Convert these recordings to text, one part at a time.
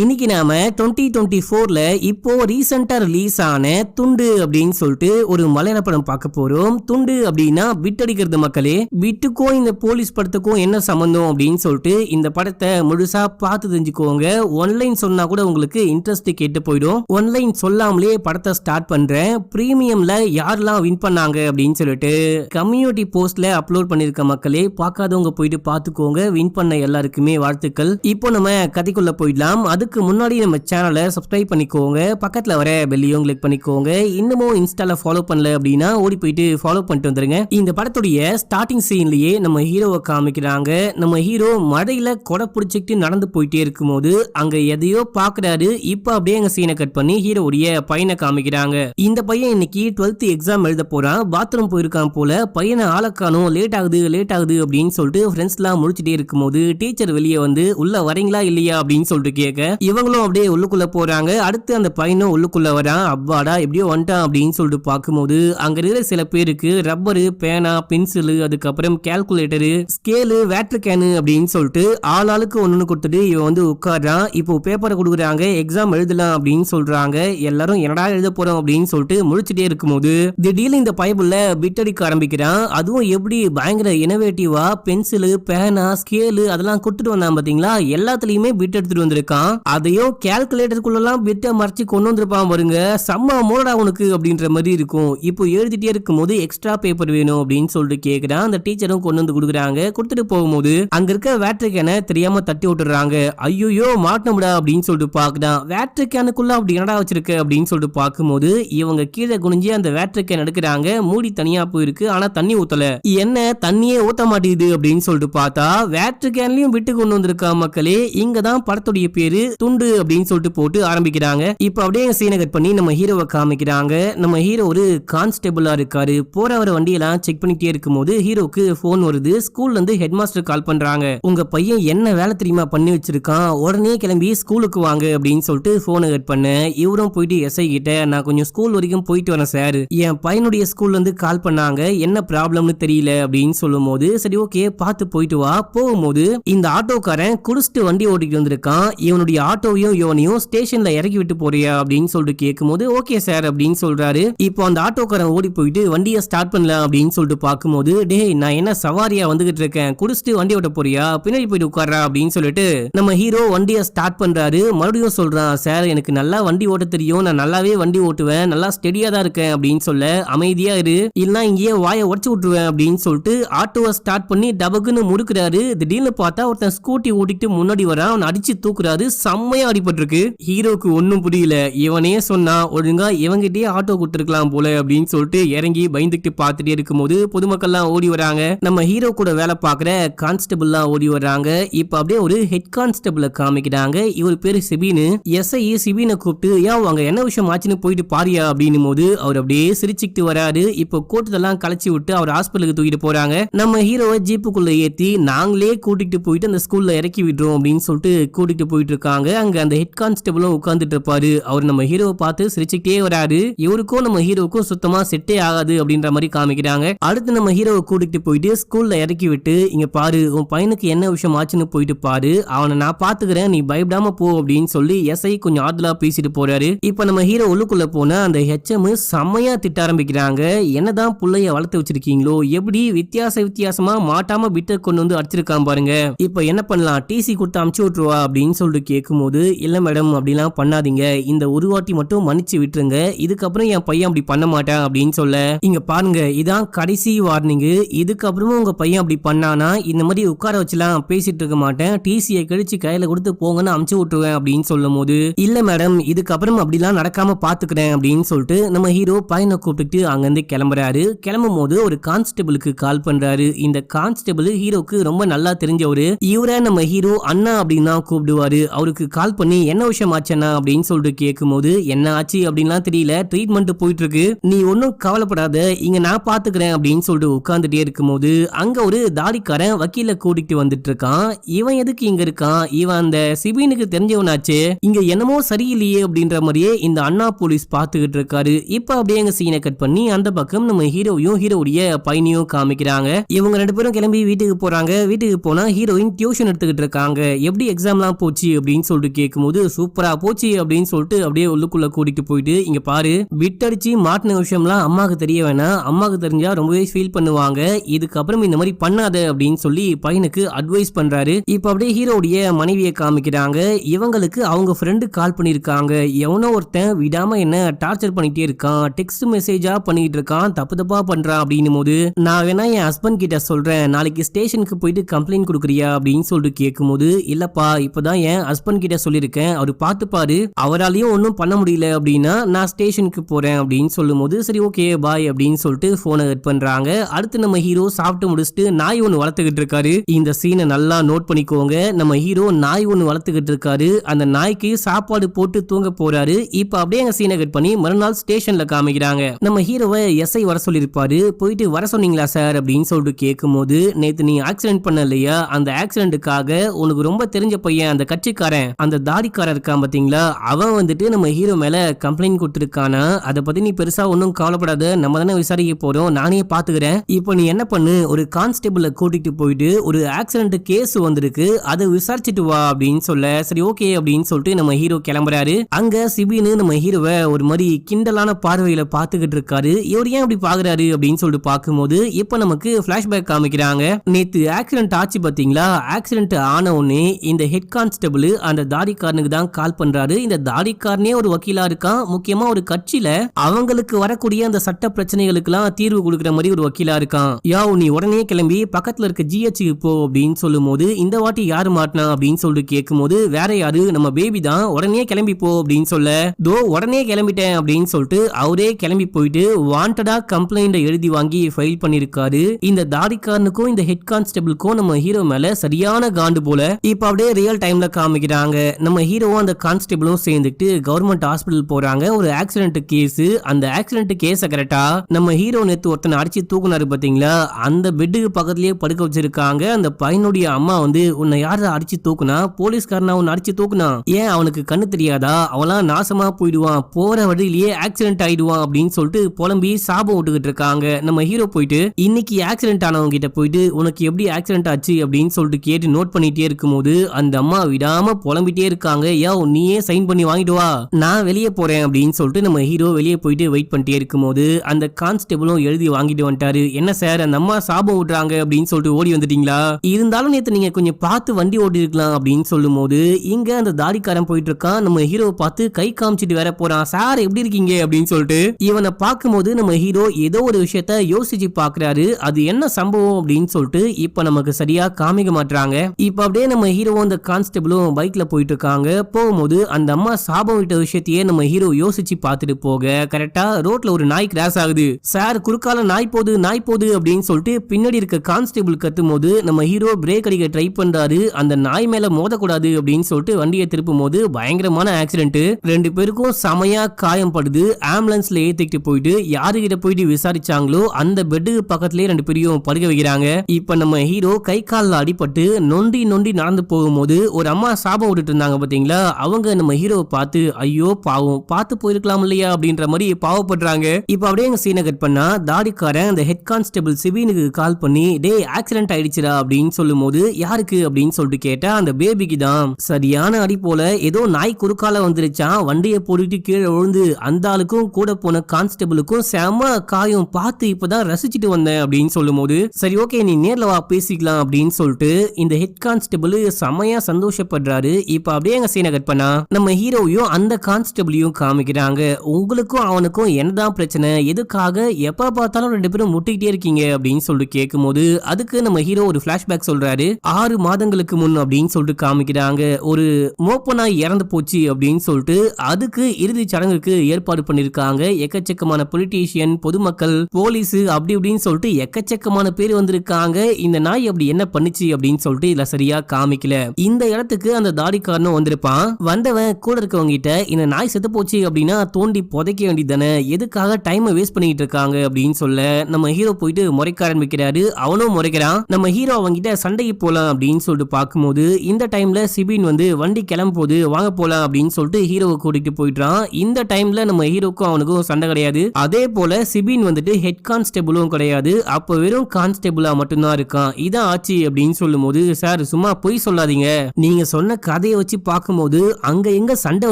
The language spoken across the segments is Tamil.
இன்னைக்கு நாம டுவெண்ட்டி டுவெண்ட்டி ஃபோர்ல இப்போ ரீசெண்டா ரிலீஸ் ஆன துண்டு அப்படின்னு சொல்லிட்டு ஒரு மலையாள படம் பார்க்க போறோம். துண்டு அப்படின்னா விட்டடிக்கிறது மக்களே. விட்டுக்கும் இந்த போலீஸ் படத்துக்கும் என்ன சம்பந்தம் அப்படின்னு சொல்லிட்டு இந்த படத்தை முழுசா பார்த்து தெரிஞ்சுக்கோங்க. ஒன்லைன் சொன்னா கூட உங்களுக்கு இன்ட்ரெஸ்ட் கேட்டு போயிடும். ஒன்லைன் சொல்லாமலே படத்தை ஸ்டார்ட் பண்றேன். பிரீமியம்ல யாரெல்லாம் வின் பண்ணாங்க அப்படின்னு சொல்லிட்டு கம்யூனிட்டி போஸ்ட்ல அப்லோட் பண்ணிருக்க மக்களே பார்க்காதவங்க போயிட்டு பார்த்துக்கோங்க. வின் பண்ண எல்லாருக்குமே வாழ்த்துக்கள். இப்போ நம்ம கதைக்குள்ள போயிடலாம். அது அதுக்கு முன்னாடி நம்ம சேனலை சப்ஸ்கிரைப் பண்ணிக்கோங்க. பக்கத்தில் வர பெல்லையும் கிளிக் பண்ணிக்கோங்க. இன்னமும் இன்ஸ்டால ஃபாலோ பண்ணல அப்படின்னா ஓடி போயிட்டு ஃபாலோ பண்ணிட்டு வந்துருங்க. இந்த படத்துடைய ஸ்டார்டிங் சீன்லயே நம்ம ஹீரோவை காமிக்கிறாங்க. நம்ம ஹீரோ மழையில கொடை பிடிச்சிக்கிட்டு நடந்து போயிட்டே இருக்கும்போது அங்க எதையோ பாக்குறாரு. இப்போ அப்படியே அங்க சீனை கட் பண்ணி ஹீரோவுடைய பையனை காமிக்கிறாங்க. இந்த பையன் இன்னைக்கு டுவெல்த் எக்ஸாம் எழுத போறான். பாத்ரூம் போயிருக்கான் போல. பையனை ஆளக்கானும் லேட் ஆகுது லேட் ஆகுது அப்படின்னு சொல்லிட்டு ஃப்ரெண்ட்ஸ் எல்லாம் முடிச்சுட்டே இருக்கும்போது டீச்சர் வெளியே வந்து உள்ள வரீங்களா இல்லையா? அப்படின்னு சொல்லிட்டு கேட்க இவங்களும் அப்படியே உள்ளுக்குள்ள போறாங்க. அடுத்து அந்த பையனும் உள்ளுக்குள்ள வரான். அப்பாடா எப்படியோ வந்துட்டான் அப்படின்னு சொல்லிட்டு பார்க்கும்போது அங்க இருக்கிற சில பேருக்கு ரப்பரு பேனா பென்சிலு அதுக்கப்புறம் கால்குலேட்டரு ஸ்கேலு வேட்டர் கேனு அப்படின்னு சொல்லிட்டு ஆள் ஆளுக்கு ஒன்னு கொடுத்துட்டு இவன் வந்து உட்காடுறான் இப்போ பேப்பரை கொடுக்குறாங்க எக்ஸாம் எழுதலாம் அப்படின்னு சொல்றாங்க. எல்லாரும் என்னடா எழுத போறோம் அப்படின்னு சொல்லிட்டு முழிச்சுட்டே இருக்கும்போது திடீர்னு இந்த பைபிள்ல பிட்டடிக்க ஆரம்பிக்கிறான். அதுவும் எப்படி பயங்கர இனோவேட்டிவா பென்சிலு பேனா ஸ்கேலு அதெல்லாம் கொடுத்துட்டு வந்தான் பாத்தீங்களா? எல்லாத்துலயுமே பிட் எடுத்துட்டு வந்திருக்கான். அதையும் கேல்குலேட்டருக்குள்ளெல்லாம் பிட்டை மறைச்சி கொண்டு வந்திருப்பான் பாருங்க. செம்ம மோடா உனக்கு அப்படின்ற மாதிரி இருக்கும். இப்போ எழுதிட்டே இருக்கும்போது எக்ஸ்ட்ரா பேப்பர் வேணும் அப்படின்னு சொல்லிட்டு கேட்குறான் அந்த டீச்சரும் கொண்டு வந்து கொடுக்குறாங்க. கொடுத்துட்டு போகும்போது அங்க இருக்க வேட்ரு கேனை தெரியாம தட்டி விட்டுறாங்க ஐயோ மாட்டணும்டா அப்படின்னு சொல்லிட்டு பாக்குறான் வேட்டர் கேனுக்குள்ள அப்படி என்னடா வச்சிருக்க அப்படின்னு சொல்லிட்டு பார்க்கும்போது இவங்க கீழே குனிஞ்சு அந்த வேட்டர் கேன் எடுக்கிறாங்க. மூடி தனியா போயிருக்கு. ஆனா தண்ணி ஊத்தல. என்ன? தண்ணியே ஊத்த மாட்டேங்குது அப்படின்னு சொல்லிட்டு பார்த்தா வேட்ரு கேன்லயும் விட்டு கொண்டு வந்திருக்கா மக்களே. இங்க தான் படத்துடைய பேரு துண்டு அப்படின்னு சொல்லிட்டு போட்டு ஆரம்பிக்கிறாங்க. இப்போ அப்படியே சீனை கட் பண்ணி நம்ம ஹீரோவை காமிக்கிறாங்க. நம்ம ஹீரோ ஒரு கான்ஸ்டபிளா இருக்காரு. போற வர வண்டியெல்லாம் செக் பண்ணிட்டே இருக்கும்போது ஹீரோக்கு போன் வருது. ஸ்கூல்ல இருந்து ஹெட் மாஸ்டர் கால் பண்றாங்க. உங்க பையன் என்ன வேலை தெரியுமா பண்ணி வச்சிருக்கான்? உடனே கிளம்பி ஸ்கூலுக்கு வாங்க அப்படின்னு சொல்லிட்டு போனை கட் பண்ணேன் இவரும் போயிட்டு எஸ்ஐ கிட்ட நான் கொஞ்சம் ஸ்கூல் வரைக்கும் போயிட்டு வரேன் சார் என் பையனுடைய ஸ்கூல்ல இருந்து கால் பண்ணாங்க. என்ன ப்ராப்ளம்னு தெரியல அப்படின்னு சொல்லும் போது சரி ஓகே பார்த்து போயிட்டு வா. போகும்போது இந்த ஆட்டோக்காரன் குடிச்சிட்டு வண்டி ஓட்டிட்டு வந்திருக்கான். இவனுடைய ஆட்டோவையும் யோனையும் ஸ்டேஷன்ல இறக்கி விட்டு போறியா அப்படின்னு சொல்லிட்டு கேட்கும்போது ஓகே சார் அப்படின்னு சொல்றாரு. இப்போ அந்த ஆட்டோக்காரன் ஓடி போயிட்டு வண்டியை ஸ்டார்ட் பண்ணலாம் அப்படின்னு சொல்லிட்டு பார்க்கும்போது டேய் நான் என்ன சவாரியா வந்துகிட்டு இருக்கேன் குடிச்சிட்டு வண்டி ஓட்ட போறியா பின்னாடி போயிட்டு உட்காரா அப்படின்னு சொல்லிட்டு நம்ம ஹீரோ வண்டியை ஸ்டார்ட் பண்றாரு. மறுபடியும் சொல்றான் சார் எனக்கு நல்லா வண்டி ஓட்ட தெரியும். நான் நல்லாவே வண்டி ஓட்டுவேன். நல்லா ஸ்டெடியா தான் இருக்கேன் அப்படின்னு சொல்ல அமைதியா இரு. இல்லைன்னா இங்கேயே வாயை உடச்சு விட்டுருவேன் அப்படின்னு சொல்லிட்டு ஆட்டோவை ஸ்டார்ட் பண்ணி டபக்குன்னு முறுக்குறாரு. திடீர்னு பார்த்தா ஒருத்தன் ஸ்கூட்டி ஓட்டிட்டு முன்னாடி வரான். அவன் அடிச்சு தூக்குறாரு. செம்மையா அடிபட்டிருக்கு. ஹீரோக்கு ஒன்றும் புரியல. இவனே சொன்னா ஒழுங்கா இவங்கிட்டயே ஆட்டோ கொடுத்துருக்கலாம் போல அப்படின்னு சொல்லிட்டு இறங்கி பயந்துக்கிட்டு பார்த்துட்டே இருக்கும்போது பொதுமக்கள்லாம் ஓடி வராங்க. நம்ம ஹீரோ கூட வேலை பார்க்குற கான்ஸ்டபிள்லாம் ஓடி வர்றாங்க. இப்போ அப்படியே ஒரு ஹெட் கான்ஸ்டபிளை காமிக்கிறாங்க. இவர் பேர் சிபின்னு எஸ்ஐ சிபினை கூப்பிட்டு ஏன் அங்கே என்ன விஷயம் ஆச்சுன்னு போயிட்டு பாரியா? அப்படின்னும் போது அவர் அப்படியே சிரிச்சுக்கிட்டு வராரு. இப்போ கூட்டத்தெல்லாம் கலைச்சி விட்டு அவர் ஹாஸ்பிட்டலுக்கு தூக்கிட்டு போறாங்க. நம்ம ஹீரோவை ஜீப்புக்குள்ள ஏற்றி நாங்களே கூட்டிகிட்டு போயிட்டு அந்த ஸ்கூல்ல இறக்கி விடுறோம் அப்படின்னு சொல்லிட்டு கூட்டிகிட்டு போயிட்டு இருக்காங்க. அங்க அந்த ஹெட் கான்ஸ்டபிளும் உட்கார்ந்துட்டு இருப்பாரு அவர் நம்ம ஹீரோவை பார்த்து சிரிச்சுக்கிட்டே வராரு. இவருக்கும் நம்ம ஹீரோவுக்கும் சுத்தமா செட்டே ஆகாது அப்படின்ற மாதிரி காமிக்கிறாங்க. அடுத்து நம்ம ஹீரோவை கூட்டிட்டு போயிட்டு ஸ்கூல்ல இறக்கி விட்டு இங்க பாரு உன் பையனுக்கு என்ன விஷயம் ஆச்சுன்னு போயிட்டு பாரு. அவனை நான் பாத்துக்கிறேன் நீ பயப்படாம போ அப்படின்னு சொல்லி எஸ்ஐ கொஞ்சம் ஆறுதலா பேசிட்டு போறாரு. இப்ப நம்ம ஹீரோ உள்ளுக்குள்ள போன அந்த ஹெச்எம் செம்மையா திட்ட ஆரம்பிக்கிறாங்க. என்னதான் பிள்ளைய வளர்த்து வச்சிருக்கீங்களோ எப்படி வித்தியாச வித்தியாசமா மாட்டாம விட்ட கொண்டு வந்து அடிச்சிருக்கான் பாருங்க. இப்ப என்ன பண்ணலாம்? டிசி கொடுத்து அமுச்சு விட்டுருவா அப்படின்னு சொல்லிட்டு கேட்கும்போது இல்ல மேடம் அப்படிலாம் பண்ணாதீங்க. இந்த ஒரு வாட்டி மட்டும் மன்னிச்சு விட்டுருங்க. இதுக்கப்புறம் என் பையன் அப்படி பண்ண மாட்டேன் அப்படின்னு சொல்ல இங்க பாருங்க இதான் கடைசி வார்னிங் இதுக்கப்புறமும் உங்க பையன் அப்படி பண்ணானா இந்த மாதிரி உட்கார வச்சுலாம் பேசிட்டு இருக்க மாட்டேன். டிசியை கழிச்சு கையில கொடுத்து போங்கன்னு அமுச்சு விட்டுருவேன் அப்படின்னு சொல்லும் போது இல்ல மேடம் இதுக்கப்புறம் அப்படிலாம் நடக்காம பாத்துக்கிறேன் அப்படின்னு சொல்லிட்டு நம்ம ஹீரோ பையனை கூப்பிட்டு அங்கிருந்து கிளம்புறாரு. கிளம்பும் போது ஒரு கான்ஸ்டபிளுக்கு கால் பண்றாரு. இந்த கான்ஸ்டபிள் ஹீரோக்கு ரொம்ப நல்லா தெரிஞ்சவரு. இவரை நம்ம ஹீரோ அண்ணா அப்படின்னு தான் கூப்பிடுவாரு. அவரு அவருக்கு கால் பண்ணி என்ன விஷயம் ஆச்சண்ணா அப்படின்னு சொல்லிட்டு கேட்கும்போது என்ன ஆச்சு? அப்படின்லாம் தெரியல. ட்ரீட்மெண்ட் போயிட்டு இருக்கு நீ ஒன்றும் கவலைப்படாத. இங்க நான் பாத்துக்கிறேன். அப்படின்னு சொல்லிட்டு உட்கார்ந்துட்டே இருக்கும்போது அங்க ஒரு தாடிக்காரன் வக்கீல கூட்டிட்டு வந்துட்டு இருக்கான் இவன் எதுக்கு இங்க இருக்கான்? இவன் அந்த சிபினுக்கு தெரிஞ்சவனாச்சே. இங்க என்னமோ சரியில்லையே. அப்படின்ற மாதிரியே இந்த அண்ணா போலீஸ் பாத்துக்கிட்டு இருக்காரு. இப்ப அப்படியே எங்க சீனை கட் பண்ணி அந்த பக்கம் நம்ம ஹீரோவையும் ஹீரோவுடைய பையனையும் காமிக்கிறாங்க. இவங்க ரெண்டு பேரும் கிளம்பி வீட்டுக்கு போறாங்க. வீட்டுக்கு போனா ஹீரோயின் டியூஷன் எடுத்துக்கிட்டு இருக்காங்க. எப்படி எக்ஸாம்லாம் போச்சு அப்படின்னு அப்படின்னு சொல்லிட்டு கேட்கும்போது சூப்பரா போச்சு அப்படின்னு சொல்லிட்டு அப்படியே உள்ளுக்குள்ள கூட்டிட்டு போயிட்டு இங்க பாரு விட்டடிச்சு மாட்டின விஷயம்லாம் அம்மாவுக்கு தெரிய வேணாம். அம்மாவுக்கு தெரிஞ்சா ரொம்பவே ஃபீல் பண்ணுவாங்க. இதுக்கப்புறம் இந்த மாதிரி பண்ணாத அப்படின்னு சொல்லி பையனுக்கு அட்வைஸ் பண்றாரு. இப்ப அப்படியே ஹீரோடைய மனைவியை காமிக்கிறாங்க. இவங்களுக்கு அவங்க ஃப்ரெண்டு கால் பண்ணிருக்காங்க எவனோ ஒருத்தன் விடாம என்ன டார்ச்சர் பண்ணிட்டே இருக்கான். டெக்ஸ்ட் மெசேஜா பண்ணிட்டு இருக்கான். தப்பு தப்பா பண்றான் அப்படின்னும் போது நான் வேணா என் ஹஸ்பண்ட் கிட்ட சொல்றேன். நாளைக்கு ஸ்டேஷனுக்கு போயிட்டு கம்ப்ளைண்ட் கொடுக்குறியா? அப்படின்னு சொல்லிட்டு கேட்கும்போது இல்லப்பா இப்பதான் என் ஹஸ்பண்ட் கிட்ட சொல்லியிருக்கேன். அவர் பார்த்துப்பாரு. அவராலையும் ஒன்றும் பண்ண முடியல அப்படின்னா நான் ஸ்டேஷனுக்கு போறேன் அப்படின்னு சொல்லும்போது சரி ஓகே பாய் அப்படின்னு சொல்லிட்டு ஃபோனை கட் பண்றாங்க. அடுத்து நம்ம ஹீரோ சாப்பிட்டு முடிச்சுட்டு நாய் ஒன்று வளர்த்துக்கிட்டு இருக்காரு. இந்த சீனை நல்லா நோட் பண்ணிக்கோங்க. நம்ம ஹீரோ நாய் ஒன்று வளர்த்துக்கிட்டு இருக்காரு. அந்த நாய்க்கு சாப்பாடு போட்டு தூங்க போறாரு. இப்போ அப்படியே அங்கே சீனை கட் பண்ணி மறுநாள் ஸ்டேஷன்ல காமிக்கிறாங்க. நம்ம ஹீரோவை எஸ்ஐ வர சொல்லியிருப்பாரு. போயிட்டு வர சொன்னீங்களா சார் அப்படின்னு சொல்லிட்டு கேட்கும்போது நேத்து நீ ஆக்சிடென்ட் பண்ண இல்லையா அந்த ஆக்சிடென்ட்டுக்காக உனக்கு ரொம்ப தெரிஞ்ச பையன் அந்த கட்சிக்காரன் அந்த தாடிக்காரர் இருக்கான் பாத்தீங்களா? அவன் வந்துட்டு நம்ம ஹீரோ மேல கம்ப்ளைண்ட் கொடுத்துருக்கானா? அதை பத்தி நீ பெருசா ஒன்றும் கவலைப்படாத. நம்ம தானே விசாரிக்க போறோம். நானே பாத்துக்கிறேன். இப்போ நீ என்ன பண்ணு? ஒரு கான்ஸ்டபிள கூட்டிட்டு போயிட்டு ஒரு ஆக்சிடென்ட் கேஸ் வந்திருக்கு. அதை விசாரிச்சுட்டு வா அப்படின்னு சொல்ல சரி ஓகே அப்படின்னு சொல்லிட்டு நம்ம ஹீரோ கிளம்புறாரு. அங்க சிபின்னு நம்ம ஹீரோவை ஒரு மாதிரி கிண்டலான பார்வையில பாத்துக்கிட்டு இருக்காரு. இவர் ஏன் இப்படி பாக்குறாரு அப்படின்னு சொல்லிட்டு பார்க்கும்போது இப்ப நமக்கு பிளாஷ்பேக் காமிக்கிறாங்க. நேத்து ஆக்சிடென்ட் ஆச்சு பாத்தீங்களா? ஆக்சிடென்ட் ஆன உடனே இந்த ஹெட் கான்ஸ்டபிள் அந்த தாடிக்காரனுக்கு தான் கால் பண்றாரு. இந்த தாடிக்காரனே ஒரு வக்கீலா இருக்கான். முக்கியமா ஒரு கட்சியில அவங்களுக்கு வரக்கூடிய அந்த சட்ட பிரச்சனைகளுக்கெல்லாம் தீர்வு கொடுக்குற மாதிரி ஒரு வக்கீலா இருக்கான். யா நீ உடனே கிளம்பி பக்கத்துல இருக்க ஜிஹெச்சுக்கு போ அப்படின்னு சொல்லும் போது இந்த வாட்டி யாரு மாட்டினா அப்படின்னு சொல்லிட்டு கேட்கும்போது வேற யாரு? நம்ம பேபி தான். உடனே கிளம்பி போ அப்படின்னு சொல்ல. தோ உடனே கிளம்பிட்டேன் அப்படின்னு சொல்லிட்டு அவரே கிளம்பி போயிட்டு வாண்டடா கம்ப்ளைண்ட் எழுதி வாங்கி ஃபைல் பண்ணிருக்காரு. இந்த தாடிக்காரனுக்கும் இந்த ஹெட் கான்ஸ்டபிளுக்கும் நம்ம ஹீரோ மேல சரியான காண்டு போல. இப்ப அப்படியே ரியல் டைம்ல காமிக்கிறாங்க நம்ம ஹீரோவும் அந்த கான்ஸ்டபிளும் சேர்ந்துட்டு கவர்மெண்ட் ஹாஸ்பிட்டல் போறாங்க. ஒரு ஆக்சிடென்ட் கேஸ் அந்த ஆக்சிடென்ட் கேஸ கரெக்டா நம்ம ஹீரோ நேத்து ஒருத்தனை அடிச்சு தூக்குனாரு பாத்தீங்களா அந்த பெட்டுக்கு பக்கத்துலயே படுக்க வச்சிருக்காங்க. அந்த பையனுடைய அம்மா வந்து உன்னை யாரா அடிச்சு தூக்குனா? போலீஸ்காரனா உன்னை அடிச்சு தூக்குனா? ஏன் அவனுக்கு கண்ணு தெரியாதா? அவெல்லாம் நாசமா போயிடுவான். போற வழியிலேயே ஆக்சிடென்ட் ஆயிடுவான் அப்படின்னு சொல்லிட்டு புலம்பி சாபம் விட்டுக்கிட்டு இருக்காங்க. நம்ம ஹீரோ போயிட்டு இன்னைக்கு ஆக்சிடென்ட் ஆனவங்க கிட்ட போயிட்டு உனக்கு எப்படி ஆக்சிடென்ட் ஆச்சு? அப்படின்னு சொல்லிட்டு கேட்டு நோட் பண்ணிட்டே இருக்கும்போது அந்த அம்மா விடாம புலம்பிட்டே இருக்காங்க. யோ நீயே சைன் பண்ணி வாங்கிட்டு வா. நான் வெளியே போறேன் அப்படின்னு சொல்லிட்டு நம்ம ஹீரோ வெளியே போயிட்டு வெயிட் பண்ணிட்டே இருக்கும்போது அந்த கான்ஸ்டபிளும் எழுதி வாங்கிட்டு வந்துட்டாரு. என்ன சார் அந்த அம்மா சாபம் விடுறாங்க அப்படின்னு சொல்லிட்டு ஓடி வந்துட்டீங்களா? இருந்தாலும் நேத்து நீங்க கொஞ்சம் பார்த்து வண்டி ஓடி இருக்கலாம் அப்படின்னு சொல்லும் போது இங்க அந்த தாடிக்காரன் போயிட்டு இருக்கான் நம்ம ஹீரோவை பார்த்து கை காமிச்சிட்டு வேற போறான். சார் எப்படி இருக்கீங்க? அப்படின்னு சொல்லிட்டு இவனை பார்க்கும்போது நம்ம ஹீரோ ஏதோ ஒரு விஷயத்த யோசிச்சு பாக்குறாரு அது என்ன சம்பவம் அப்படின்னு சொல்லிட்டு இப்ப நமக்கு சரியா காமிக்க மாட்டாங்க இப்ப அப்படியே நம்ம ஹீரோவும் அந்த கான்ஸ்டபிளும் பைக்ல போயிட்டு இருக்காங்க போகும்போது அந்த அம்மா சாபம் விட்ட விஷயத்தையே நம்ம ஹீரோ யோசிச்சு பார்த்துட்டு போக கரெக்டா ரோட்ல ஒரு நாய் கிராஸ் ஆகுது. சார் குறுக்கால நாய் போகுது நாய் போகுது அப்படின்னு சொல்லிட்டு பின்னாடி இருக்க கான்ஸ்டபிள் கத்தும் போது நம்ம ஹீரோ பிரேக் அடிக்க ட்ரை பண்றாரு. அந்த நாய் மேல மோதக்கூடாது அப்படின்னு சொல்லிட்டு வண்டியை திருப்பும் போது பயங்கரமான ஆக்சிடென்ட் ரெண்டு பேருக்கும் செமையா காயம் படுது. ஆம்புலன்ஸ்ல ஏத்திக்கிட்டு போயிட்டு யாருகிட்ட போயிட்டு விசாரிச்சாங்களோ அந்த பெட்டுக்கு பக்கத்துலயே ரெண்டு பேரையும் படுக்க வைக்கிறாங்க. இப்ப நம்ம ஹீரோ கை கால அடிபட்டு நொண்டி நொண்டி நடந்து போகும்போது ஒரு அம்மா சாபம் விட்டுட்டு இருந்தாங்க பார்த்தீங்களா? அவங்க நம்ம ஹீரோவை பார்த்து ஐயோ பாவம் பார்த்து போயிருக்கலாம் இல்லையா? அப்படின்ற மாதிரி பாவப்படுறாங்க. இப்போ அப்படியே எங்க சீனை கட் பண்ணா தாடிக்காரன் அந்த ஹெட் கான்ஸ்டபிள் சிவினுக்கு கால் பண்ணி டேய் ஆக்சிடென்ட் ஆயிடுச்சுடா அப்படின்னு சொல்லும் போது யாருக்கு? அப்படின்னு சொல்லிட்டு கேட்டா அந்த பேபிக்கு தான். சரியான அடி போல ஏதோ நாய் குறுக்கால வந்துருச்சான் வண்டியை போட்டுட்டு கீழே விழுந்து அந்த ஆளுக்கும் கூட போன கான்ஸ்டபிளுக்கும் செம காயம் பார்த்து இப்பதான் ரசிச்சுட்டு வந்தேன் அப்படின்னு சொல்லும் போது சரி ஓகே நீ நேர்ல வா பேசிக்கலாம் அப்படின்னு சொல்லிட்டு இந்த ஹெட் கான்ஸ்டபிள் செமையா சந்தோஷப்படுறாரு. இப்ப அப்படியே எங்க சீனை கட் பண்ணா நம்ம ஹீரோவையும் அந்த கான்ஸ்டபிளையும் காமிக்கிறாங்க. உங்களுக்கும் அவனுக்கும் என்னதான் பிரச்சனை? எதுக்காக? எப்ப பார்த்தாலும் ரெண்டு பேரும் முட்டிக்கிட்டே இருக்கீங்க அப்படின்னு சொல்லிட்டு கேட்கும்போது அதுக்கு நம்ம ஹீரோ ஒரு பிளாஷ்பேக் சொல்றாரு. ஆறு மாதங்களுக்கு முன் அப்படின்னு சொல்லிட்டு காமிக்கிறாங்க. ஒரு மோப்பனாய் இறந்து போச்சு அப்படின்னு சொல்லிட்டு அதுக்கு இறுதி சடங்குக்கு ஏற்பாடு பண்ணிருக்காங்க. எக்கச்சக்கமான பொலிட்டீஷியன் பொதுமக்கள் போலீஸ் அப்படி இப்படின்னு சொல்லிட்டு எக்கச்சக்கமான பேர் வந்திருக்காங்க. இந்த நாய் அப்படி என்ன பண்ணுச்சு அப்படின்னு சொல்லிட்டு இதுல சரியா காமிக்கல. இந்த இடத்துக்கு அந்த தாடிக்காரனும் வந்திருப்பான். வந்தவன் கூட இருக்கவங்க கிட்ட இந்த நாய் செத்து போச்சு அப்படின்னா தோண்டி புதைக்க வேண்டியது தானே எதுக்காக டைமை வேஸ்ட் பண்ணிட்டு இருக்காங்க அப்படின்னு சொல்ல நம்ம ஹீரோ போயிட்டு முறைக்க ஆரம்பிக்கிறாரு அவனும் முறைக்கிறான். நம்ம ஹீரோ அவங்கிட்ட சண்டைக்கு போலாம் அப்படின்னு சொல்லிட்டு பார்க்கும்போது இந்த டைம்ல சிபின் வந்து வண்டி கிளம்பும் போது வாங்க போலாம் அப்படின்னு சொல்லிட்டு ஹீரோவை கூட்டிட்டு போயிட்டான் இந்த டைம்ல நம்ம ஹீரோக்கும் அவனுக்கும் சண்டை கிடையாது. அதே போல சிபின் வந்துட்டு ஹெட் கான்ஸ்டபிளும் கிடையாது. அப்ப வெறும் கான்ஸ்டபிளா மட்டும்தான் இருக்கான். இதான் ஆச்சு அப்படின்னு சொல்லும் போது சார் சும்மா பொய் சொல்லாதீங்க. நீங்க சொன்ன கதையை வச்சு பார்க்கும்போது அங்க எங்க சண்டை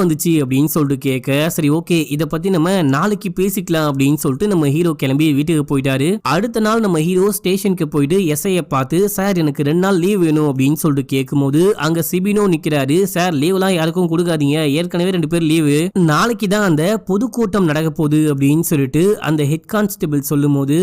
வந்துச்சு அப்படின்னு சொல்லிட்டு கேட்க சரி ஓகே இத பத்தி நம்ம நாளைக்கு பேசிக்கலாம் அப்படின்னு சொல்லிட்டு நம்ம ஹீரோ கிளம்பி வீட்டுக்கு போயிட்டாரு. அடுத்த நாள் நம்ம ஹீரோ ஸ்டேஷனுக்கு போயிட்டு எஸ்ஐய பார்த்து சார் எனக்கு ரெண்டு நாள் லீவ் வேணும் அப்படின்னு சொல்லிட்டு கேட்கும்போது அங்க சிபினோ நிக்கிறாரு. சார் லீவ்லாம் யாருக்கும் கொடுக்காதீங்க. ஏற்கனவே ரெண்டு பேர் லீவு நாளைக்கு தான் அந்த பொதுக்கூட்டம் நடக்க போகுது அப்படின்னு சொல்லிட்டு அந்த ஹெட் கான்ஸ்டபிள் சொல்லும்போது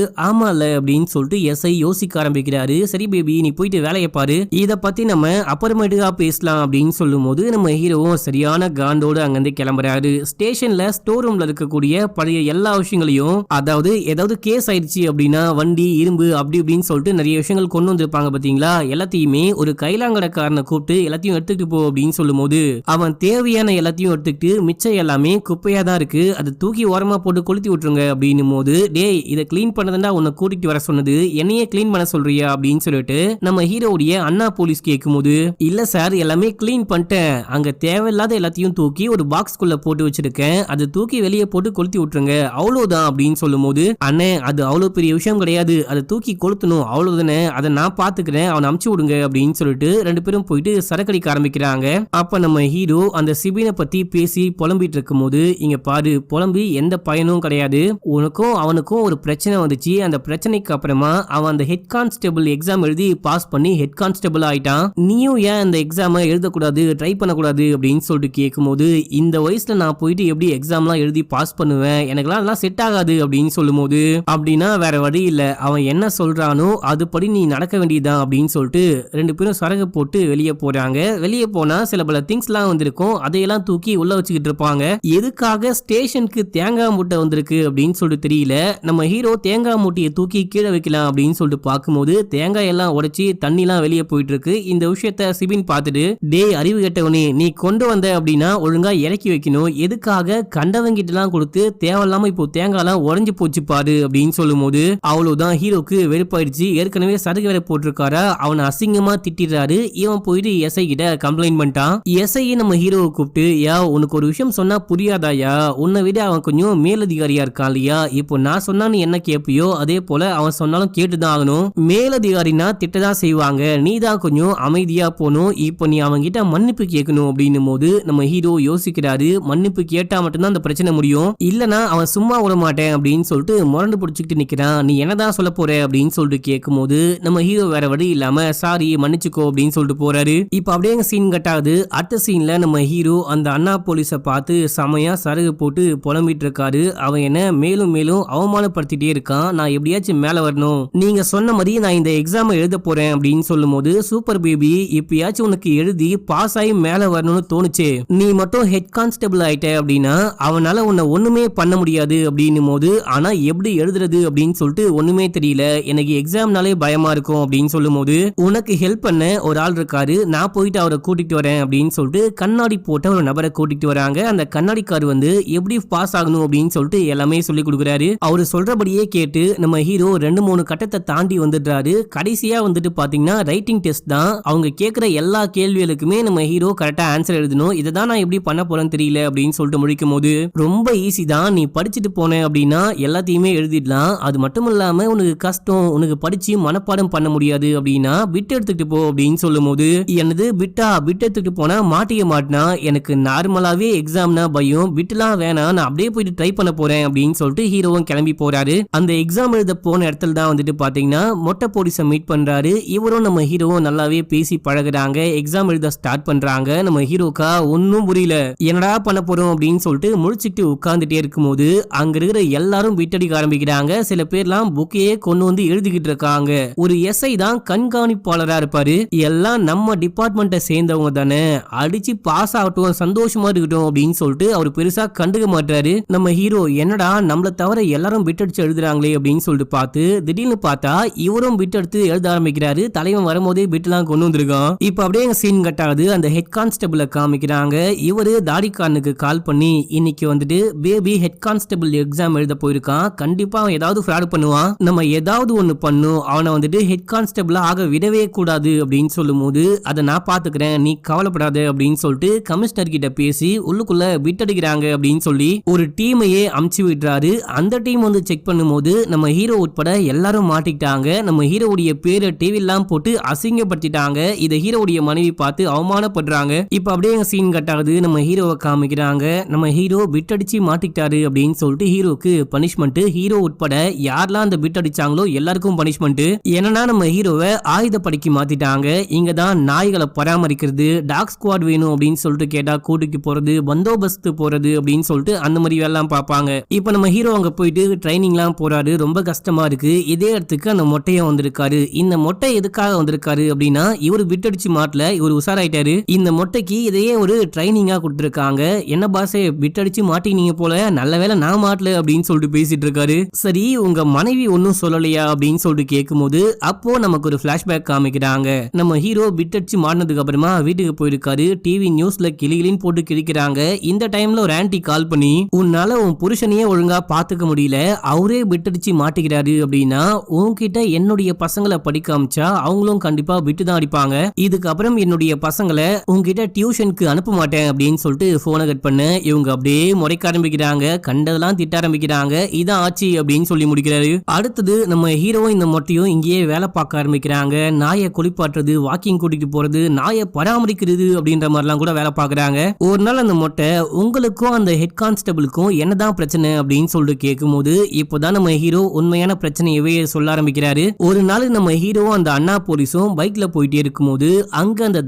இல்ல அப்படின்னு சொல்லிட்டு எஸ்ஐ யோசிக்க ஆரம்பிக்கிறாரு. சரி பேபி நீ போயிட்டு வேலையை பாரு. இத பத்தி நம்ம அப்புறமேட்டுக்கா பேசலாம் அப்படின்னு சொல்லும்போது நம்ம ஹீரோவும் சரியான காண்டோடு அங்கிருந்து கிளம்புறாரு. ஸ்டேஷன்ல ஸ்டோர் ரூம்ல இருக்கக்கூடிய பழைய எல்லா விஷயங்களையும் அதாவது ஏதாவது கேஸ் ஆயிடுச்சு அப்படின்னா வண்டி இரும்பு அப்படி இப்படின்னு சொல்லிட்டு நிறைய விஷயங்கள் கொண்டு வந்திருப்பாங்க பாத்தீங்களா எல்லாத்தையுமே ஒரு கைலாங்கடக்காரனை கூப்பிட்டு எல்லாத்தையும் எடுத்துக்கிட்டு போ அப்படின்னு சொல்லும்போது அவன் தேவையான எல்லாத்தையும் எடுத்துக்கிட்டு மிச்சம் எல்லாமே குப்பையா தான் இருக்கு. அதை தூக்கி ஓரமா போட்டு கொளுத்தி விட்டுருங்க அப்படின்னும் போது டேய் இதை க்ளீன் பண்ணதுண்டா உன்னை கூட்டிட்டு வர சொன்னது. என்னையே க்ளீன் பண்ண சொல்றியா? அப்படின்னு சொல்லிட்டு நம்ம ஹீரோவுடைய அண்ணா போலீஸ் கேட்கும்போது இல்ல சார் எல்லாமே க்ளீன் பண்ணிட்டேன். அங்க தேவையில்லாத எல்லாத்தையும் தூக்கி ஒரு பாக்ஸ்குள்ள போட்டு வச்சிருக்கேன். அது தூக்கி வெளியே போட்டு கொளுத்தி விட்டுருங்க. அவ்வளவுதான் அப்படின்னு சொல்லும்போது அண்ணே அது அவ்வளவு பெரிய விஷயம் கிடையாது. அதை தூக்கி கொளுத்தணும். அவ்வளோதானே அதை நான் பார்த்துக்கிறேன். அவனை அமுச்சு விடுங்க அப்படின்னு சொல்லிட்டு ரெண்டு பேரும் போயிட்டு சரக்கடிக்க ஆரம்பிக்கிறாங்க. அப்போ நம்ம ஹீரோ அந்த சிபினை பத்தி பேசி புலம்பிட்டு இருக்கும்போது இங்க பாரு புலம்பி எந்த பயனும் கிடையாது. உனக்கும் அவனுக்கும் ஒரு பிரச்சனை வந்துச்சு. அந்த பிரச்சனைக்கு அப்புறமா அவன் அந்த ஹெட் கான்ஸ்டபிள் எக்ஸாம் எழுதி பாஸ் பண்ணி ஹெட் கான்ஸ்டபிள் ஆயிட்டான். நீயும் ஏன் அந்த எக்ஸாமை எழுதக்கூடாது ட்ரை பண்ணக்கூடாது அப்படின்னு சொல்லிட்டு கேட்கும்போது இந்த வயசில் நான் போயிட்டு எப்படி எக்ஸாம்லாம் எழுதி பாஸ் பண்ணுவேன் எனக்குலாம் அதெல்லாம் செட் ஆகாது அப்படின்னு சொல்லும்போது அப்படின்னா வேற வழி இல்லை. அவன் என்ன சொல்கிறானோ அதுபடி நீ நடக்க வேண்டியதுதான் அப்படின்னு சொல்லிட்டு ரெண்டு பேரும் சரகு போட்டு வெளியே போகிறாங்க வெளியே போனால் சில பல திங்ஸ்லாம் வந்திருக்கும். அதையெல்லாம் தூக்கி உள்ள வச்சுக்கிட்டு இருப்பாங்க. எதுக்காக ஸ்டேஷனுக்கு தேங்காய் மூட்டை வந்திருக்கு அப்படின்னு சொல்லிட்டு தெரியல. நம்ம ஹீரோ தேங்காய் மூட்டையை தூக்கி கீழே வைக்கலாம் அப்படின்னு சொல்லிட்டு பார்க்கும்போது தேங்காய் எல்லாம் உடைச்சி தண்ணிலாம் வெளியே போயிட்டு இருக்கு. இந்த விஷயத்த சிபின் பார்த்துட்டு டே அறிவு கெட்டவனே நீ கொண்டு வந்த அப்படின்னா ஒழுங்கா இறக்கி வைக்கணும். எதுக்காக கண்டவங்கிட்டலாம் கொடுத்து தேவையில்லாம இப்போ தேங்காய்லாம் உடஞ்சி போச்சு பாரு அப்படின்னு சொல்லும் போது அவ்வளவுதான் ஹீரோக்கு வெறுப்பாயிடுச்சு. ஏற்கனவே சரகு வேற போட்டிருக்காரா? அவனை அசிங்கமா திட்டிடுறாரு. இவன் போயிட்டு எஸ்ஐ கிட்ட கம்ப்ளைண்ட் பண்ணிட்டான். எஸ்ஐ நம்ம ஹீரோவை கூப்பிட்டு யா உனக்கு ஒரு விஷயம் சொன்னா புரியாதாயா உன்னை விட அவன் கொஞ்சம் மேலதிகாரியா இருக்கான் இல்லையா? இப்போ நான் சொன்னா நீ என்ன கேட்பியோ அதே போல அவன் சொன்னாலும் கேட்டுதான் ஆகணும். மேலதிகாரினா திட்டதான் செய்வாங்க. நீ தான் கொஞ்சம் அமைதியா போகணும் இப்போ நீ அவங்க கிட்ட மன்னிப்பு கேட்கணும் அப்படின்னும் போது நம்ம ஹீரோ யோசிக்கிறாரு மன்னிப்பு கேட்டா மட்டும்தான் அந்த பிரச்சனை முடியும். இல்லனா அவன் சும்மா விட மாட்டேன் அப்படின்னு சொல்லிட்டு முரண்டு பிடிச்சிக்கிட்டு நிக்கிறான். நீ என்னதான் சொல்ல போற அப்படின்னு சொல்லிட்டு கேட்கும்போது நம்ம ஹீரோ வேற வழி இல்லாம சாரி மன்னிச்சுக்கோ அப்படின்னு சொல்லிட்டு போறாரு. இப்போ அப்படியே சீன் கட்டாது அடுத்த சீன்ல நம்ம ஹீரோ அந்த அண்ணா போலீஸை பார்த்து செமையா சரகு போட்டு புலம்பிட்டு இருக்காரு. அவன் என்ன மேலும் மேலும் அவமானப்படுத்திட்டே இருக்கான். நான் எப்படியாச்சும் மேல வரணும். நீங்க சொன்ன மாதிரி நான் இந்த எக்ஸாமை எழுத போறேன் அப்படின்னு சொல்லும்போது சூப்பர் பேபி இப்பயாச்சும் உனக்கு எழுதி பாஸ் ஆகி மேல வரணும்னு தோணுச்சு. நீ மட்டும் ஹெட் கான்ஸ்டபிள் ஆயிட்ட அப்படின்னா அவனால உன்னை ஒண்ணுமே பண்ண முடியாது அப்படின்னும் போது ஆனா எப்படி எழுதுறது அப்படின்னு சொல்லிட்டு ஒண்ணுமே தெரியல. எனக்கு எக்ஸாம்னாலே பயமா இருக்கும் அப்படின்னு சொல்லும்போது உனக்கு ஹெல்ப் பண்ண ஒரு ஆள் இருக்காரு. நான் போயிட்டு அவரை கூட்டிட்டு வரேன் அப்படின்னு சொல்லிட்டு கண்ணாடி போட்ட ஒரு நபரை கூட்டிட்டு வராங்க. அந்த கண்ணாடிக்கார் வந்து எப்படி பாஸ் ஆகணும் அப்படின்னு சொல்லிட்டு எல்லாமே சொல்லி கொடுக்குறாரு. அவரு சொல்றபடியே கேட்டு நம்ம ஹீரோ ரெண்டு மூணு கட்டத்தை தாண்டி வந்துடுறாரு. கடைசியா வந்துட்டு பாத்தீங்கன்னா ரைட்டிங் டெஸ்ட் தான். அவங்க கேட்குற எல்லா கேள்விகளுக்குமே நம்ம ஹீரோ கரெக்டா ஆன்சர் எழுதணும். இதை தான் நான் எப்படி பண்ண போறேன்னு தெரியல அப்படின்னு சொல்லிட்டு முடிக்கும் போது ரொம்ப ஈஸி தான். நீ படிச்சுட்டு போன அப்படின்னா எல்லாத்தையுமே எழுதிடலாம். அது மட்டும் இல்லாம உனக்கு கஷ்டம் உனக்கு படிச்சு மனப்பாடம் பண்ண முடியாது அப்படின்னா பிட் எடுத்துக்கிட்டு போ அப்படின்னு சொல்லும் போது என்னது? பிட்டா பிட் எடுத்துக்கிட்டு போனா மாட்டிக்க மாட்டினா? எனக்கு நார்மலாவே எக்ஸாம்னா பயம். பிட்லாம் வேணாம். நான் அப்படியே போயிட்டு ட்ரை பண்ண போறேன் அப்படின்னு சொல்லிட்டு ஹீரோவும் கிளம்பி போறாரு. அந்த எக்ஸாம் எழுத போன இடத்துல தான் வந்துட்டு பாத்தீங்கன்னா மொட்டை போலீஸை மீட் பண்றாரு. இவரும் நம்ம ஹீரோவும் நல்லாவே பேசி பழகுறாங்க. எக்ஸாம் எழுத ஸ்டார்ட் பண்றாங்க. நம்ம ஹீரோக்கா ஒன்னும் புரியல. என்னடா பண்ண போறோம் அப்படின்னு சொல்லிட்டு முழிச்சிட்டு உட்கார்ந்துட்டே இருக்கும்போது அங்க இருக்கிற எல்லாரும் விட்டடிக்க ஆரம்பிக்கிறாங்க. சில பேர்லாம் புக்கையே கொண்டு வந்து எழுதிக்கிட்டு இருக்காங்க. ஒரு எஸ்ஐ தான் கண்காணிப்பாளரா இருப்பாரு. எல்லாம் நம்ம டிபார்ட்மெண்ட்டை சேர்ந்தவங்க தானே. அடிச்சு பாஸ் ஆகட்டும் சந்தோஷமா இருக்கட்டும் அப்படின்னு சொல்லிட்டு அவர் பெருசா கண்டுக்க மாட்டாரு நம்ம ஹீரோ என்னடா நம்மளை தவிர எல்லாரும் பிட் அடிச்சு எழுதுறாங்களே அப்படின்னு சொல்லிட்டு பார்த்து திடீர்னு பார்த்தா இவரும் விட்டெடுத்து எழுத ஆரம்பிக்கிறாரு. தலைவன் வரும்போதே பிட்லாம் கொண்டு வந்திருக்கான். இப்ப அப்படியே சீன் கட்டாது அந்த ஹெட் கான்ஸ்டபிளை காமிக்கிறாங்க. இவரு தாடிக்காரனுக்கு கால் பண்ணி இன்னைக்கு வந்துட்டு பேபி ஹெட் கான்ஸ்டபிள் எக்ஸாம் எழுத போயிருக்கான். கண்டிப்பா அவன் ஏதாவது ஃப்ராட் பண்ணுவான். நம்ம ஏதாவது ஒன்று பண்ணும். அவனை வந்துட்டு ஹெட் கான்ஸ்டபிளா ஆக விடவே கூடாது அப்படின்னு சொல்லும்போது அதை நான் பாத்துக்கிறேன். நீ கவலைப்படாத அப்படின்னு சொல்லிட்டு கமிஷனர் கிட்ட பேசி உள்ளுக்குள்ள விட்டடிக்கிறாங்க அப்படின்னு சொல்லி ஒரு டீமையே அமுச்சு விடுறாரு. அந்த டீம் வந்து செக் பண்ணும்போது நம்ம ஹீரோ உட்பட எல்லாரும் மாட்டிக்கிட்டாங்க. நம்ம ஹீரோவுடைய பேரை டிவிலாம் போட்டு அசிங்கப்படுத்திட்டாங்க. இதை ஹீரோவுடைய மனைவி பார்த்து அவமானப்படுறாங்க. இப்ப அப்படியே சீன் கட் ஆகுது. நம்ம ஹீரோவை காமிக்கிறாங்க. நம்ம ஹீரோ பிட் அடிச்சு மாட்டிக்கிட்டாரு அப்படின்னு சொல்லிட்டு ஹீரோக்கு பனிஷ்மெண்ட் ஹீரோ உட்பட யாரெல்லாம் அந்த பிட் அடிச்சாங்களோ எல்லாருக்கும் பனிஷ்மெண்ட் என்னன்னா நம்ம ஹீரோவை ஆயுத படைக்கு மாத்திட்டாங்க. இங்க தான் நாய்களை பராமரிக்கிறது டாக் ஸ்குவாட் வேணும் அப்படின்னு சொல்லிட்டு கேட்டா கூட்டிக்கு போறது பந்தோபஸ்து போறது அப்படின்னு சொல்லிட்டு அந்த மாதிரி வேலைலாம் பார்ப்பாங்க. இப்போ நம்ம ஹீரோ அங்க போயிட்டு ட்ரைனிங்லாம் போறாரு. ரொம்ப கஷ்டமா இருக்கு. இதே இடத்துக்கு அந்த மொட்டையை வந்திருக்காரு. இந்த மொட்டை எதுக்காக வந்திருக்காரு அப்படின்னா இவர் விட்டடிச்சு மாட்டல இவர் உஷாராயிட்டாரு இந்த மொட்டைக்கு இதையே ஒரு ட்ரைனிங்கா கொடுத்துருக்காங்க. என்ன பாசே விட்டடிச்சு மாட்டினீங்க போல நல்ல வேளை நான் மாட்டல அப்படின்னு சொல்லிட்டு பேசிட்டு இருக்காரு. சரி உங்க மனைவி ஒன்னும் சொல்லலையா அப்படின்னு சொல்லிட்டு கேட்கும்போது அப்போ நமக்கு ஒரு பிளாஷ்பேக் காமிக்கிறாங்க. நம்ம ஹீரோ விட்டடிச்சு மாட்டினதுக்கு அப்புறமா வீட்டுக்கு போயிருக்காரு. டிவி நியூஸ்ல கிளிகளின்னு போட்டு கிழிக்கிறாங்க. இந்த டைம்ல ஒரு ஆன்டி கால் பண்ணி உன்னால உன் புருஷனையே ஒழுங்கா பாத்துக்க முடியல. அவரே விட்டடிச்சு மாட்டிக்கிறாரு அப்படின்னா உன்கிட்ட என்னுடைய பசங்களை படிக்க அமிச்சா அவங்களும் கண்டிப்பா விட்டு தான் அடிப்பாங்க. இதுக்கப்புறம் என்னுடைய பசங்க பசங்களை உங்ககிட்ட டியூஷனுக்கு அனுப்ப மாட்டேன் அப்படின்னு சொல்லிட்டு போனை கட் பண்ண. இவங்க அப்படியே முறைக்க ஆரம்பிக்கிறாங்க. கண்டதெல்லாம் திட்ட ஆரம்பிக்கிறாங்க. இதான் ஆச்சு அப்படின்னு சொல்லி முடிக்கிறாரு. அடுத்தது நம்ம ஹீரோவும் இந்த மொட்டையும் இங்கேயே வேலை பார்க்க ஆரம்பிக்கிறாங்க. நாயை குளிப்பாட்டுறது வாக்கிங் கூட்டிட்டு போறது நாயை பராமரிக்கிறது அப்படின்ற மாதிரிலாம் கூட வேலை பார்க்கறாங்க. ஒரு நாள் அந்த மொட்டை உங்களுக்கும் அந்த ஹெட் கான்ஸ்டபிளுக்கும் என்னதான் பிரச்சனை? அப்படின்னு சொல்லிட்டு கேட்கும்போது இப்போதான் நம்ம ஹீரோ உண்மையான பிரச்சனையவே சொல்ல ஆரம்பிக்கிறாரு. ஒரு நாள் நம்ம ஹீரோவும் அந்த அண்ணா போலீஸும் பைக்ல போயிட்டே இருக்கும்போது அங்க அந்த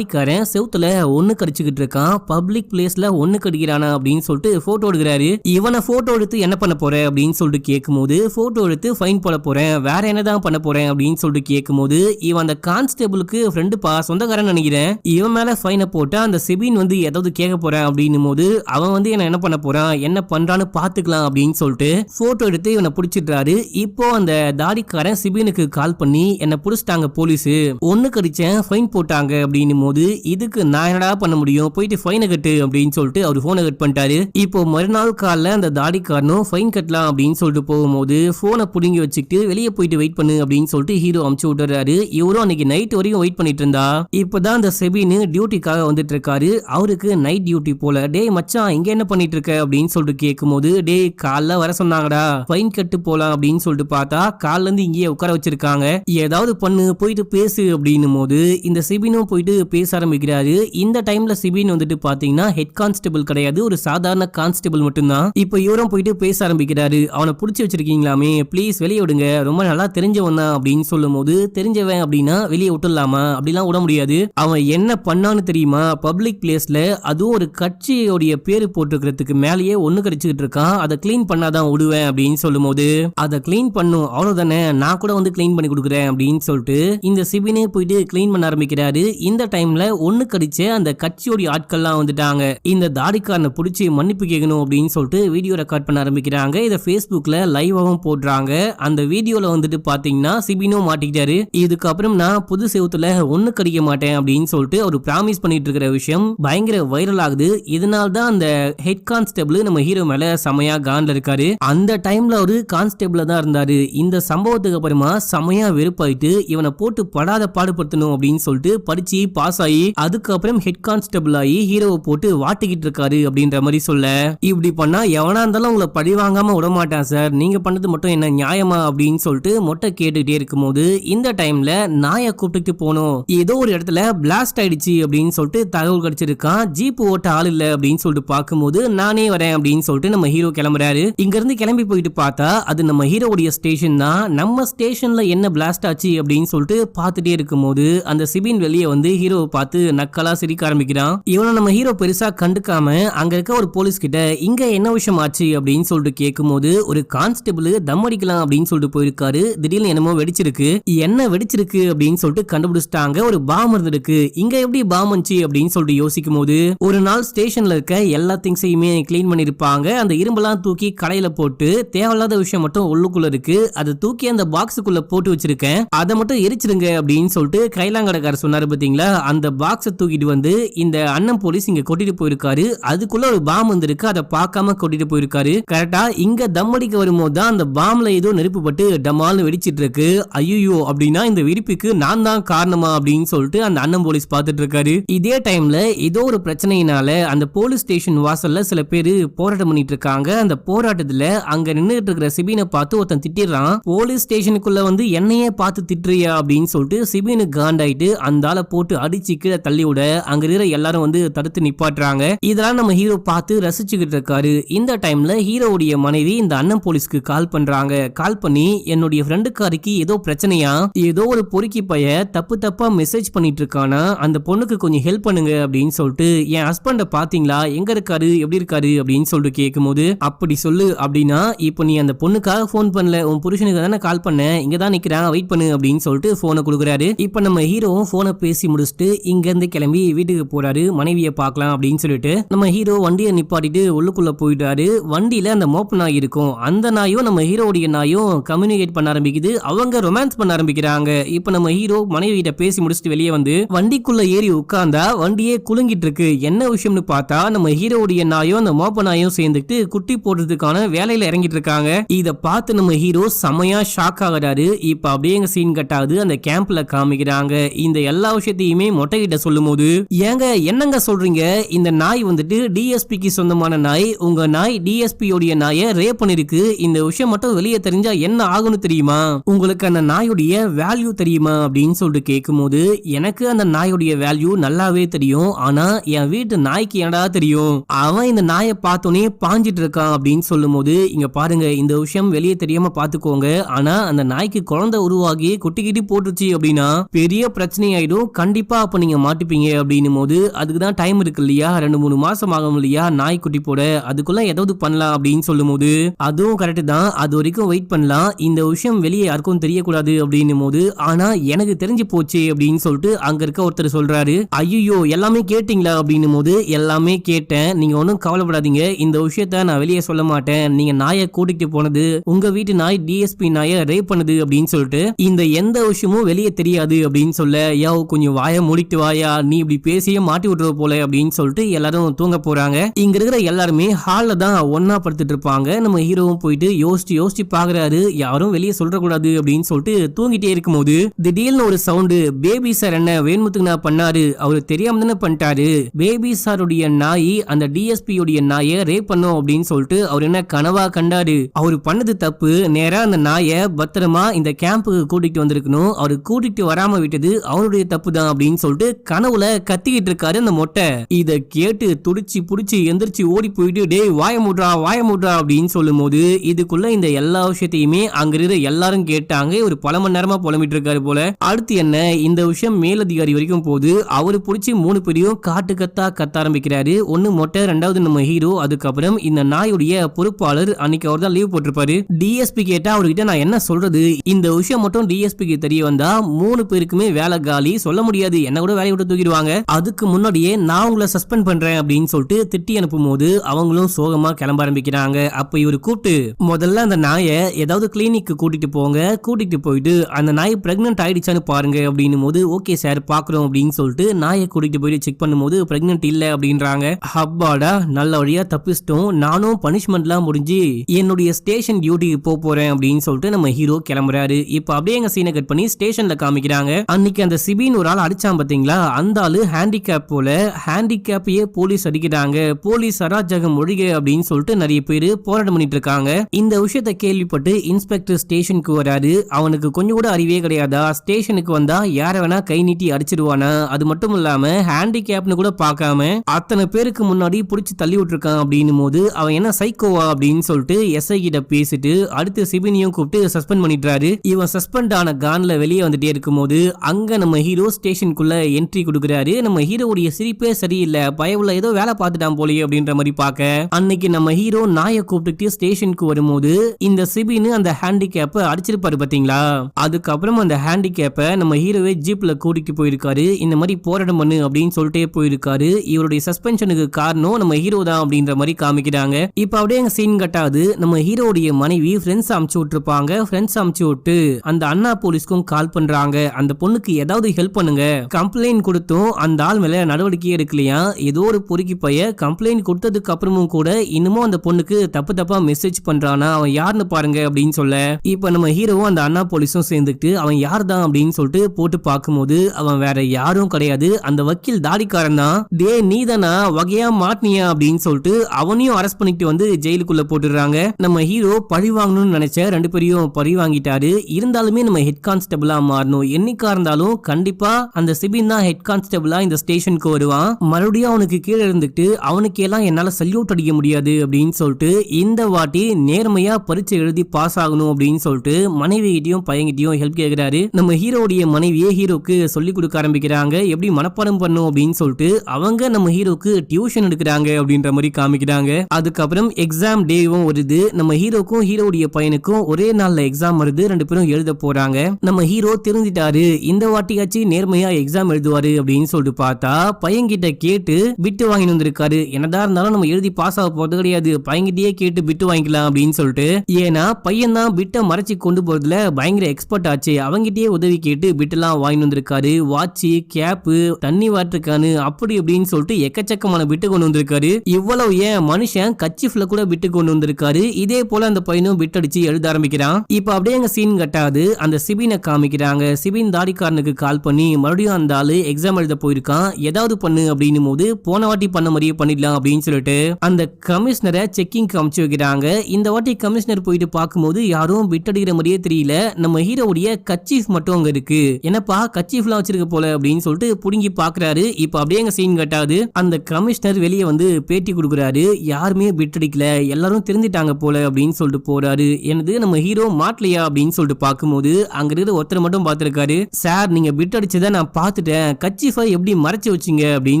தாடிக்காரன் செவுத்துல ஒன்னு கடிச்சுக்கிட்டு இருக்கான். பப்ளிக் பிளேஸ்ல ஒன்னு கடிக்கிறானா அப்படின்னு சொல்லிட்டு போட்டோ எடுக்கிறாரு. இவனை போட்டோ எடுத்து என்ன பண்ண போற அப்படின்னு சொல்லிட்டு கேட்கும்போது போட்டோ எடுத்து ஃபைன் போட போறேன். வேற என்னதான் பண்ண போறேன் அப்படின்னு சொல்லிட்டு கேட்கும்போது இவன் அந்த கான்ஸ்டபிளுக்கு ஃப்ரெண்டு பா சொந்தக்காரன் நினைக்கிறேன். இவன் மேல ஃபைனை போட்டா அந்த செபின் வந்து ஏதாவது கேட்க போறேன் அப்படின்னும் போது அவன் வந்து என்ன என்ன பண்ண போறான் என்ன பண்றான்னு பாத்துக்கலாம் அப்படின்னு சொல்லிட்டு போட்டோ எடுத்து இவனை பிடிச்சிடுறாரு. இப்போ அந்த தாடிக்காரன் சிபினுக்கு கால் பண்ணி என்ன பிடிச்சிட்டாங்க போலீஸ் ஒன்னு கடிச்சேன் ஃபைன் போட்டாங்க அப்படின்னும் போது இதுக்கு நான் என்னடா பண்ண முடியும்? போயிட்டு ஃபைனை கட்டு அப்படின்னு சொல்லிட்டு அவர் ஃபோனை கட் பண்ணிட்டாரு. இப்போ மறுநாள் காலில் அந்த தாடிக்காரனும் ஃபைன் கட்டலாம் அப்படின்னு சொல்லிட்டு போகும்போது போனை புடுங்கி வச்சுக்கிட்டு வெளியே போயிட்டு வெயிட் பண்ணு அப்படின்னு சொல்லிட்டு ஹீரோ அமுச்சு விட்டுறாரு. இவரும் அன்னைக்கு நைட் வரைக்கும் வெயிட் பண்ணிட்டு இருந்தா. இப்போதான் அந்த செபின்னு டியூட்டிக்காக வந்துட்டு இருக்காரு அவருக்கு நைட் டியூட்டி போல டே மச்சான் இங்க என்ன பண்ணிட்டு இருக்க அப்படின்னு சொல்லிட்டு கேட்கும்போது டே காலைல வர சொன்னாங்கடா. ஃபைன் கட்டு போலாம் அப்படின்னு சொல்லிட்டு பார்த்தா கால்ல இருந்து இங்கேயே உட்கார வச்சிருக்காங்க. ஏதாவது பண்ணு போயிட்டு பேசு அப்படின்னும் போது இந்த செபினும் போயிட்டு பேச ஆரம்பிக்கிறாரு. இந்த டைம்ல சிபின் வந்துட்டு பாத்தீங்கன்னா ஹெட் கான்ஸ்டபிள் கிடையாது ஒரு சாதாரண கான்ஸ்டபிள் மட்டும்தான். இப்போ இவரும் போயிட்டு பேச ஆரம்பிக்கிறாரு. அவனை புடிச்சு வச்சிருக்கீங்களாமே ப்ளீஸ் வெளியே விடுங்க. ரொம்ப நல்லா தெரிஞ்சவன் தான் அப்படின்னு சொல்லும் போது தெரிஞ்சவன் அப்படின்னா வெளியே விட்டுடலாமா? அப்படிலாம் விட முடியாது. அவன் என்ன பண்ணான்னு தெரியுமா? பப்ளிக் பிளேஸ்ல அதுவும் ஒரு கட்சியோடைய பேரு போட்டுக்கிறதுக்கு மேலேயே ஒண்ணு கடிச்சுக்கிட்டு இருக்கான். அதை க்ளீன் பண்ணாதான் விடுவேன் அப்படின்னு சொல்லும் போது அதை க்ளீன் பண்ணும். அவ்வளவுதானே? நான் கூட வந்து க்ளீன் பண்ணி கொடுக்குறேன். அப்படின்னு சொல்லிட்டு இந்த சிபினே போயிட்டு க்ளீன் பண்ண ஆரம்பிக்கிறாரு. இந்த டைம்ல ஒன்று கடிச்ச அந்த கட்சியோடைய ஆட்கள்லாம் வந்துட்டாங்க. இந்த தாடிக்காரனை பிடிச்சி மன்னிப்பு கேட்கணும் அப்படின்னு சொல்லிட்டு வீடியோ ரெக்கார்ட் பண்ண ஆரம்பிக்கிறாங்க. இதை ஃபேஸ்புக்கில் லைவாவும் போடுறாங்க. அந்த வீடியோல வந்துட்டு பாத்தீங்கன்னா சிபினோ மாட்டிக்கிட்டாரு. இதுக்கப்புறம் நான் புது செவத்துல ஒன்று கடிக்க மாட்டேன் அப்படின்னு சொல்லிட்டு அவர் பிராமிஸ் பண்ணிட்டு இருக்கிற விஷயம் பயங்கர வைரல் ஆகுது. இதனால் தான் அந்த ஹெட் கான்ஸ்டபிள் நம்ம ஹீரோ மேல செமையா கான்ல இருக்காரு. அந்த டைம்ல அவர் கான்ஸ்டபிளா தான் இருந்தாரு. இந்த சம்பவத்துக்கு அப்புறமா செமையா வெறுப்பாயிட்டு இவனை போட்டு படாத பாடுபடுத்தணும் அப்படின்னு சொல்லிட்டு படிச்சு பாஸ் ஆகி அதுக்கப்புறம் ஹெட் கான்ஸ்டபிள் ஆகி ஹீரோவை போட்டு வாட்டிக்கிட்டு இருக்காரு அப்படின்ற மாதிரி சொல்ல. இப்படி பண்ணா எவனா இருந்தாலும் உங்களை பழி வாங்காம விட மாட்டான் சார் நீங்க பண்ணது மட்டும் என்ன நியாயமா அப்படின்னு சொல்லிட்டு மொட்டை கேட்டுக்கிட்டே இருக்கும்போது இந்த டைம்ல நாயை கூப்பிட்டுட்டு போனோம். ஏதோ ஒரு இடத்துல பிளாஸ்ட் ஆயிடுச்சு அப்படின்னு சொல்லிட்டு தகவல் கிடைச்சிருக்கான். ஜீப் ஓட்ட ஆள் இல்ல அப்படின்னு சொல்லிட்டு பார்க்கும்போது நானே வரேன் அப்படின்னு சொல்லிட்டு நம்ம ஹீரோ கிளம்புறாரு. இங்க இருந்து கிளம்பி போயிட்டு பார்த்தா அது நம்ம ஹீரோவுடைய ஸ்டேஷன் தான். நம்ம ஸ்டேஷன்ல என்ன பிளாஸ்ட் ஆச்சு அப்படின்னு சொல்லிட்டு பார்த்துட்டே இருக்கும்போது அந்த சிபின் வெளியே வந்து ஹீரோவை பார்த்து நக்கலா சிரிக்க ஆரம்பிக்கிறான். இவனை நம்ம ஹீரோ பெருசா கண்டுக்காம அங்க இருக்க ஒரு போலீஸ் கிட்ட இங்க என்ன விஷயம் ஆச்சு? அப்படின்னு சொல்லிட்டு கேட்கும்போது ஒரு கான்ஸ்டபிள் தம் அடிக்கலாம் அப்படின்னு சொல்லிட்டு போயிருக்காரு. திடீர்னு என்னமோ வெடிச்சிருக்கு. என்ன வெடிச்சிருக்கு? அப்படின்னு சொல்லிட்டு கண்டுபிடிச்சிட்டாங்க. ஒரு பாம் இருந்திருக்கு. இங்க எப்படி பாம் வந்துச்சு? அப்படின்னு சொல்லிட்டு யோசிக்கும் போது ஒரு நாள் ஸ்டேஷன்ல இருக்க எல்லா திங்ஸையுமே கிளீன் பண்ணிருப்பாங்க அந்த இரும்பெல்லாம் தூக்கி கடையில போட்டு தேவையில்லாத விஷயம் மட்டும் உள்ளுக்குள்ள இருக்கு. அதை தூக்கி அந்த பாக்ஸுக்குள்ள போட்டு வச்சிருக்கேன். அதை மட்டும் எரிச்சிருங்க அப்படின்னு சொல்லிட்டு கைலாங்கடக்காரர் சொன்னாரு பாத்தீங்களா? அந்த பாக்ஸை தூக்கிட்டு வந்து இந்த அண்ணன் போலீஸ் இங்க கொட்டிட்டு போயிருக்காரு. அதுக்குள்ள ஒரு பாம் வந்திருக்கு. அதை பார்க்காம கொட்டிட்டு போயிருக்காரு. கரெக்டா இங்க தம் அடிக்க வரும்போது தான் அந்த பாம்ல ஏதோ நெருப்பு பட்டு டமால்னு வெடிச்சிட்டு இருக்கு ஐயோ அப்படின்னா இந்த வெடிப்புக்கு நான் தான் காரணமா அப்படின்னு சொல்லிட்டு அந்த அண்ணன் போலீஸ் பார்த்துட்டு இருக்காரு இதே டைம்ல ஏதோ ஒரு பிரச்சனையினால அந்த போலீஸ் ஸ்டேஷன் வாசல்ல சில பேர் போராட்டம் பண்ணிட்டு இருக்காங்க அந்த போராட்டத்துல அங்க நின்றுட்டு இருக்கிற சிபினை பார்த்து ஒருத்தன் திட்டிடுறான். போலீஸ் ஸ்டேஷனுக்குள்ள வந்து என்னையே பார்த்து திட்டுறியா அப்படின்னு சொல்லிட்டு சிபினு காண்டாயிட்டு அந்த ஆளை போட்டு அடிச்சு கீழே தள்ளி விட அங்க இருக்கிற எல்லாரும் வந்து தடுத்து நிப்பாட்டுறாங்க. இதெல்லாம் நம்ம ஹீரோ பார்த்து ரசிச்சுக்கிட்டு இருக்காரு. இந்த டைம்ல ஹீரோவுடைய மனைவி இந்த அண்ணன் போலீஸ்க்கு கால் பண்றாங்க. கால் பண்ணி என்னுடைய ஃப்ரெண்டுக்காருக்கு ஏதோ பிரச்சனையா? ஏதோ ஒரு பொறுக்கி பைய தப்பு தப்பா மெசேஜ் பண்ணிட்டு இருக்கானா? அந்த பொண்ணுக்கு கொஞ்சம் ஹெல்ப் பண்ணுங்க அப்படின்னு சொல்லிட்டு என் ஹஸ்பண்ட பாத்தீங்களா எங்க இருக்காரு? எப்படி இருக்காரு? அப்படின்னு சொல்லிட்டு கேட்கும்போது அப்படி சொல்லு அப்படின்னா இப்போ நீ அந்த பொண்ணுக்காக ஃபோன் பண்ணல. உன் புருஷனுக்கு தானே கால் பண்ண. இங்க தான் நிக்கிறான். வெயிட் பண்ணு. அப்படின்னு சொல்லிட்டு போனை கொடுக்குறாரு. இப்போ நம்ம ஹீரோவும் போனை பேசி முடிச்சுட்டு இங்கேருந்து கிளம்பி வீட்டுக்கு போறாரு. மனைவியை பார்க்கலாம் அப்படின்னு சொல்லிட்டு நம்ம ஹீரோ வண்டியை நிப்பாட்டிட்டு உள்ளுக்குள்ள போயிட்டாரு வண்டியில அந்த மோப்பு நாய் இருக்கும். அந்த நாயும் நம்ம ஹீரோவுடைய நாயும் கம்யூனிகேட் பண்ண ஆரம்பிக்குது. அவங்க ரொமான்ஸ் பண்ண ஆரம்பிக்கிறாங்க. இப்போ நம்ம ஹீரோ மனைவி கிட்ட பேசி முடிச்சுட்டு வெளியே வந்து வண்டிக்குள்ள ஏறி உட்கார்ந்தா வண்டியே குலுங்கிட்டு இருக்கு. என்ன விஷயம்னு பார்த்தா நம்ம ஹீரோவுடைய நாயும் அந்த மோப்ப நாயும் சேர்ந்துட்டு குட்டி போடுறதுக்கான வேலையில இறங்கிட்டு இருக்காங்க. இத பார்த்து நம்ம ஹீரோ செமையா ஷாக் ஆகுறாரு. இப்ப அப்படியே எங்க சீன் கட்டாது அந்த கேம்ப்ல காமிக்கிறாங்க. இந்த எல்லா விஷயத்தையுமே மொட்டை கிட்ட சொல்லும் போது ஏங்க என்னங்க சொல்றீங்க? இந்த நாய் வந்துட்டு டிஎஸ்பிக்கு சொந்தமான நாய். உங்க நாய் டிஎஸ்பி உடைய நாயை ரேப் பண்ணிருக்கு. இந்த விஷயம் மட்டும் வெளியே தெரிஞ்சா என்ன ஆகும்னு தெரியுமா? உங்களுக்கு அந்த நாயுடைய வேல்யூ தெரியுமா? அப்படின்னு சொல்லிட்டு கேட்கும்போது எனக்கு அந்த நாயுடைய வேல்யூ நல்லாவே தெரியும். ஆனா என் வீட்டு நாய்க்கு என்னடா தெரியும்? அவன் இந்த நாயை பார்த்தோன்னே பாஞ்சிட்டு இருக்கான். அப்படின்னு சொல்லும்போது இங்க பாருங்க இந்த விஷயம் வெளியே தெரியாம பாத்துக்கோங்க ஆனா அந்த நாய்க்கு குழந்தை உருவாகி குட்டி கிட்டி போட்டுச்சு அப்படின்னா பெரிய பிரச்சனை ஆயிடும் கண்டிப்பா அப்ப நீங்க மாட்டிப்பீங்க அப்படின்னும் போது அதுக்கு தான் டைம் இருக்கு இல்லையா? ரெண்டு மூணு மாசம் ஆகும் இல்லையா? நாய் குட்டி போட அதுக்குள்ள ஏதாவது பண்ணலாம் அப்படின்னு சொல்லும் போது அதுவும் கரெக்ட் தான். அது வரைக்கும் வெயிட் பண்ணலாம். இந்த விஷயம் வெளியே யாருக்கும் தெரியக்கூடாது அப்படின்னும் போது ஆனா எனக்கு தெரிஞ்சு போச்சு அப்படின்னு சொல்லிட்டு அங்க இருக்க ஒருத்தர் சொல்றாரு. ஐயோ எல்லாமே கேட்டீங்களா அப்படின்னும் போது எல்லாமே கேட்டேன். நீங்க ஒன்றும் கவலைப்படாதீங்க. இந்த விஷயத்த நான் வெளியே சொல்ல மாட்டேன். நீங்க நாயை கூட்டிட்டு போனது உங்க வீட்டு நாய் டிஎஸ்பி நாயை ரேப் பண்ணுது அப்படின்னு சொல்லிட்டு இந்த எந்த விஷயமும் வெளியே தெரியாது அப்படின்னு சொல்ல யோ கொஞ்சம் வாயை மூடிட்டு வாயா நீ இப்படி பேசியே மாட்டி விட்டுற போல அப்படின்னு சொல்லிட்டு எல்லாரும் தூங்க போறாங்க. இங்க இருக்கிற எல்லாருமே ஹால்ல தான் ஒன்னா படுத்துட்டு இருப்பாங்க. நம்ம ஹீரோவும் போயிட்டு யோசிச்சு யோசிச்சு பாக்குறாரு. யாரும் வெளியே சொல்றக்கூடாது அப்படின்னு சொல்லிட்டு தூங்கிட்டே இருக்கும்போது திடீர்னு ஒரு சவுண்டு பேபி சார் என்ன வேண்முத்துக்கு நான் பண்ணாரு. அவரு தெரியாம தானே பண்ணிட்டாரு. பேபி சாருடைய நாய் அந்த டிஎஸ்பி உடைய நாயை ரேப் பண்ணும் அப்படின்னு சொல்லிட்டு அவர் என்ன கனவா கண்டாரு. அவர் பண்ணது தப்பு. நேரா அந்த நாயை பத்திரமா இந்த கேம்புக்கு கூட்டிட்டு வந்திருக்கணும். அவரு கூட்டிட்டு வராம விட்டது அவருடைய தப்பு தான் அப்படின்னு சொல்லிட்டு கனவுல கத்திக்கிட்டு இருக்காரு அந்த மொட்டை. இத கேட்டு துடிச்சு புடிச்சு எந்திரிச்சு ஓடி போயிட்டு டேய் வாய மூட்றா வாய மூட்றா அப்படின்னு சொல்லும் போது இதுக்குள்ள இந்த எல்லா விஷயத்தையுமே அங்க இருக்கிற எல்லாரும் கேட்டாங்க. ஒரு பல மணி நேரமா புலம்பிட்டு இருக்காரு போல. அடுத்து என்ன இந்த விஷயம் மேலதிகாரி வரைக்கும் போது அவரு புடிச்சு மூணு பேரையும் காட்டு கத்தா கத்த ஆரம்பிக்கிறாரு. ஒன்னு மொட்டை ரெண்டாவது நம்ம ஹீரோ அதுக்கப்புறம் இந்த நாயுடைய பொறுப்பாளர் அன்னைக்கு அவர் தான் லீவ் போட்டிருப்பாரு. டிஎஸ்பி கேட்டா அவர்கிட்ட நான் என்ன சொல்றது? இந்த விஷயம் மட்டும் டிஎஸ்பிக்கு தெரிய வந்தா மூணு பேருக்குமே வேலை காலி சொல்ல முடியாது. என்ன கூட வேலையை விட்டு தூக்கிடுவாங்க. அதுக்கு முன்னாடியே நான் உங்களை சஸ்பெண்ட் பண்றேன் அப்படின்னு சொல்லிட்டு திட்டி அனுப்பும் போது அவங்களும் சோகமா கிளம்ப ஆரம்பிக்கிறாங்க. அப்ப இவர் கூப்பிட்டு முதல்ல அந்த நாயை ஏதாவது கிளினிக்கு கூட்டிட்டு போங்க. கூட்டிட்டு போயிட்டு அந்த நாய் பிரெக்னென்ட் ஆயிடுச்சான்னு பாருங்க. அப்படின்னும் போது ஓகே சார் பாக்குறோம். அப்படின்னு சொல்லிட்டு நாயை கூட்டிட்டு போயிட்டு செக் பண்ணும்போது பிரெக்னென்ட் இல்ல. அப்படின்றாங்க. ஹப்பாடா நல்ல வழியா தப்பிச்சிட்டோம். நானும் பனிஷ்மெண்ட்லாம் முடிஞ்சு என்னுடைய ஸ்டேஷன் டியூட்டிக்கு போக போறேன் அப்படின்னு சொல்லிட்டு நம்ம ஹீரோ கிளம்புறாரு. இப்ப அப்படியே எங்க சீனை கட் பண்ணி ஸ்டேஷன்ல காமிக்கிறாங்க. அன்னைக்கு அந்த சிபின் ஒரு ஆள் அடிச்சான் பார்த்தீங்களா அந்த ஆளு ஹேண்டிகேப் போல ஹேண்டிகேப்பையே போலீஸ் அடிக்கிறாங்க. போலீஸ் அராஜகம் ஒழிக அப்படின்னு சொல்லிட்டு நிறைய பேர் போராட்டம் பண்ணிட்டு இருக்காங்க. இந்த விஷயத்த கேள்விப்பட்டு இன்ஸ்பெக்டர் ஸ்டேஷனுக்கு வராரு. அவனுக்கு கொஞ்சம் கூட அறிவே கிடையாதா? ஸ்டேஷனுக்கு வந்தா யார வேணா கை நீட்டி அடிச்சிடுவானா அது மட்டும் இல்லாம ஹேண்டிகேப்னு கூட பார்க்காம அத்தனை பேருக்கு முன்னாடி புடிச்சு தள்ளி விட்டுருக்கான் அப்படின்னும் போது அவன் என்ன சைக்கோவா அப்படின்னு சொல்லிட்டு எஸ்ஐ கிட்ட பேசிட்டு அடுத்து சிபினியும் கூப்பிட்டு சஸ்பெண்ட் பண்ணிடுறாரு. இவன் சஸ்பெண்ட் ஆன கான்ல வெளியே வந்துட்டே இருக்கும்போது அங்க நம்ம ஹீரோ ஸ்டேஷனுக்குள்ள என்ட்ரி கொடுக்குறாரு. நம்ம ஹீரோவுடைய சிரிப்பே சரியில்லை. பயவுல ஏதோ வேலை பார்த்துட்டான் போலயே அப்படின்ற மாதிரி பார்க்க. அன்னைக்கு நம்ம ஹீரோ நாயை கூப்பிட்டுட்டு ஸ்டேஷனுக்கு வரும்போது இந்த சிபின்னு அந்த ஹேண்டிகேப்பை அடிச்சிருப்பாரு பாத்தீங்களா அதுக்கப்புறம் அந்த ஹேண்டிகேப்பை நம்ம ஹீரோவே ஜீப்ல கூட்டிட்டு போயிருக்காரு. இந்த மாதிரி போராட்டம் பண்ணு அப்படின்னு சொல்லிட்டே போயிருக்காரு. இவருடைய சஸ்பென்ஷனுக்கு காரணம் நம்ம ஹீரோ தான் அப்படின்ற மாதிரி காமிக்கிறாங்க. இப்ப அப்படியே எங்க சீன் கட்டாது நம்ம ஹீரோடைய மனைவி ஃப்ரெண்ட்ஸ் அமுச்சு விட்டுருப்பாங்க. ஃப்ரெண்ட்ஸ் அமுச்சு விட்டு அந்த அண்ணா போலீஸ்க்கும் கால் பண்றாங்க. அந்த பொண்ணுக்கு ஏதாவது ஹெல்ப் பண்ணுங்க. கம்ப்ளைண்ட் கொடுத்தும் அந்த ஆள் மேல நடவடிக்கை எடுக்கலையா? ஏதோ ஒரு பொறுக்கி பைய கம்ப்ளைண்ட் கொடுத்ததுக்கு அப்புறமும் கூட இன்னமும் அந்த பொண்ணுக்கு தப்பு தப்பா மெசேஜ் பண்றானா? அவன் யாருன்னு பாருங்க அப்படின்னு சொல்ல. இப்ப நம்ம ஹீரோவும் அந்த அண்ணா போலீஸும் சேர்ந்துட்டு அவன் யார் தான் அப்படின்னு சொல்லிட்டு போட்டு பார்க்கும்போது அவன் வேற யாரும் கிடையாது. அந்த வக்கீல் தாடிக்காரன் தான். டே நீ தானா வகையா மாட்டினியா? அப்படின்னு சொல்லிட்டு அவனையும் அரெஸ்ட் பண்ணிட்டு வந்து ஜெயிலுக்குள்ள போட்டுடுறாங்க. நம்ம ஹீரோ பழி வாங்கணும்னு நினைச்ச ரெண்டு பேரையும் பழி வாங்கிட்டாரு. இருந்தாலுமே நம்ம ஹெட் கான்ஸ்டபிளா மாறணும். என்னைக்கா இருந்தாலும் கண்டிப்பா அந்த சிபின் தான் ஹெட் கான்ஸ்டபிளா இந்த ஸ்டேஷனுக்கு வருவான். மறுபடியும் அவனுக்கு கீழே இருந்துட்டு அவனுக்கு எல்லாம் என்னால சல்யூட் அடிக்க முடியாது அப்படின்னு சொல்லிட்டு இந்த வாட்டி நேர்மையா பரீட்சை எழுதி பாஸ் ஆகணும் அப்படின்னு சொல்லிட்டு மனைவி கிட்டயும் பையன்கிட்டயும் ஹெல்ப் கேட்கிறாரு நம்ம ஹீரோடைய மனைவியே ஹீரோக்கு சொல்லி கொடுக்க ஆரம்பிக்கிறாங்க. எப்படி மனப்பாடம் பண்ணும் அப்படின்னு சொல்லிட்டு அவங்க நம்ம ஹீரோக்கு டியூஷன் எடுக்கிறாங்க அப்படின்ற மாதிரி காமிக்கிறாங்க. அதுக்கப்புறம் எக்ஸாம் டேவும் வருது. நம்ம ஹீரோக்கும் ஹீரோடைய பையனுக்கும் ஒரே நாள்ல எக்ஸாம் வருது. ரெண்டு பேரும் எழுத போறாங்க. நம்ம ஹீரோ தெரிஞ்சிட்டாரு. இந்த வாட்டியாச்சு நேர்மையா எக்ஸாம் எழுதுவாரு அப்படின்னு சொல்லிட்டு பார்த்தா பையன்கிட்ட கேட்டு பிட்டு வாங்கிட்டு வந்திருக்காரு. என்னதா இருந்தாலும் நம்ம எழுதி பாஸ் ஆக போறது கிடையாது. பையன்கிட்டயே கேட்டு பிட்டு வாங்கிக்கலாம் அப்படின்னு சொல்லிட்டு ஏன்னா பையன் தான் பிட்டை மறைச்சி கொண்டு போறதுல பயங்கர எக்ஸ்பர்ட் ஆச்சு. அவங்கிட்டயே உதவி கேட்டு பிட்டெல்லாம் வாங்கிட்டு வந்திருக்காரு. வாட்ச் கேப்பு தண்ணி வாட்டிருக்கானு அப்படி இப்படின்னு சொல்லிட்டு எக்கச்சக்கமான பிட்டு கொண்டு வந்திருக்காரு. இவ்வளவு ஏன் மனுஷன் கச்சிஃப்ல கூட பிட்டு கொண்டு வந்திருக்காரு. இதே போல அந்த பையனும் பிட் அடிச்சு எழுத ஆரம்பிக்கிறான். இப்ப அப்படியே அங்க சீன் கட்டாது அந்த சிபினை காமிக்கிறாங்க. சிபின் தாடிக்காரனுக்கு கால் பண்ணி மறுபடியும் அந்த ஆளு எக்ஸாம் எழுத போயிருக்கான். ஏதாவது பண்ணு அப்படின்னும் போது போன வாட்டி பண்ண மாதிரியே பண்ணிடலாம் அப்படின்னு சொல்லிட்டு அந்த கமிஷனரை செக்கிங் அமைச்சு வைக்கிறாங்க. இந்த வாட்டி கமிஷனர் போயிட்டு பார்க்கும்போது யாரும் பிட் அடிக்கிற மாதிரியே தெரியல. நம்ம ஹீரோவுடைய கச்சீஃப் மட்டும் அங்க இருக்கு. என்னப்பா கச்சீஃப்லாம் வச்சிருக்க போல அப்படின்னு சொல்லிட்டு புடுங்கி பாக்குறாரு இப்ப அப்படியே அங்க சீன் கட்டாது. அந்த கமிஷனர் வெளியே வந்து பேட்டி கொடுக்குறாரு. யாருமே விட்டடிக்கல. எல்லாரும் தெரிஞ்சிட்டாங்க போல அப்படின்னு சொல்லிட்டு போறாரு. எனது நம்ம ஹீரோ மாட்டலையா அப்படின்னு சொல்லிட்டு பார்க்கும்போது அங்க இருக்கிற ஒருத்தர் மட்டும் பார்த்திருக்காரு. சார் நீங்க பிட் அடிச்சதை நான் பார்த்துட்டேன். கச்சிஃபை எப்படி மறைச்சு வச்சீங்க அப்படின்னு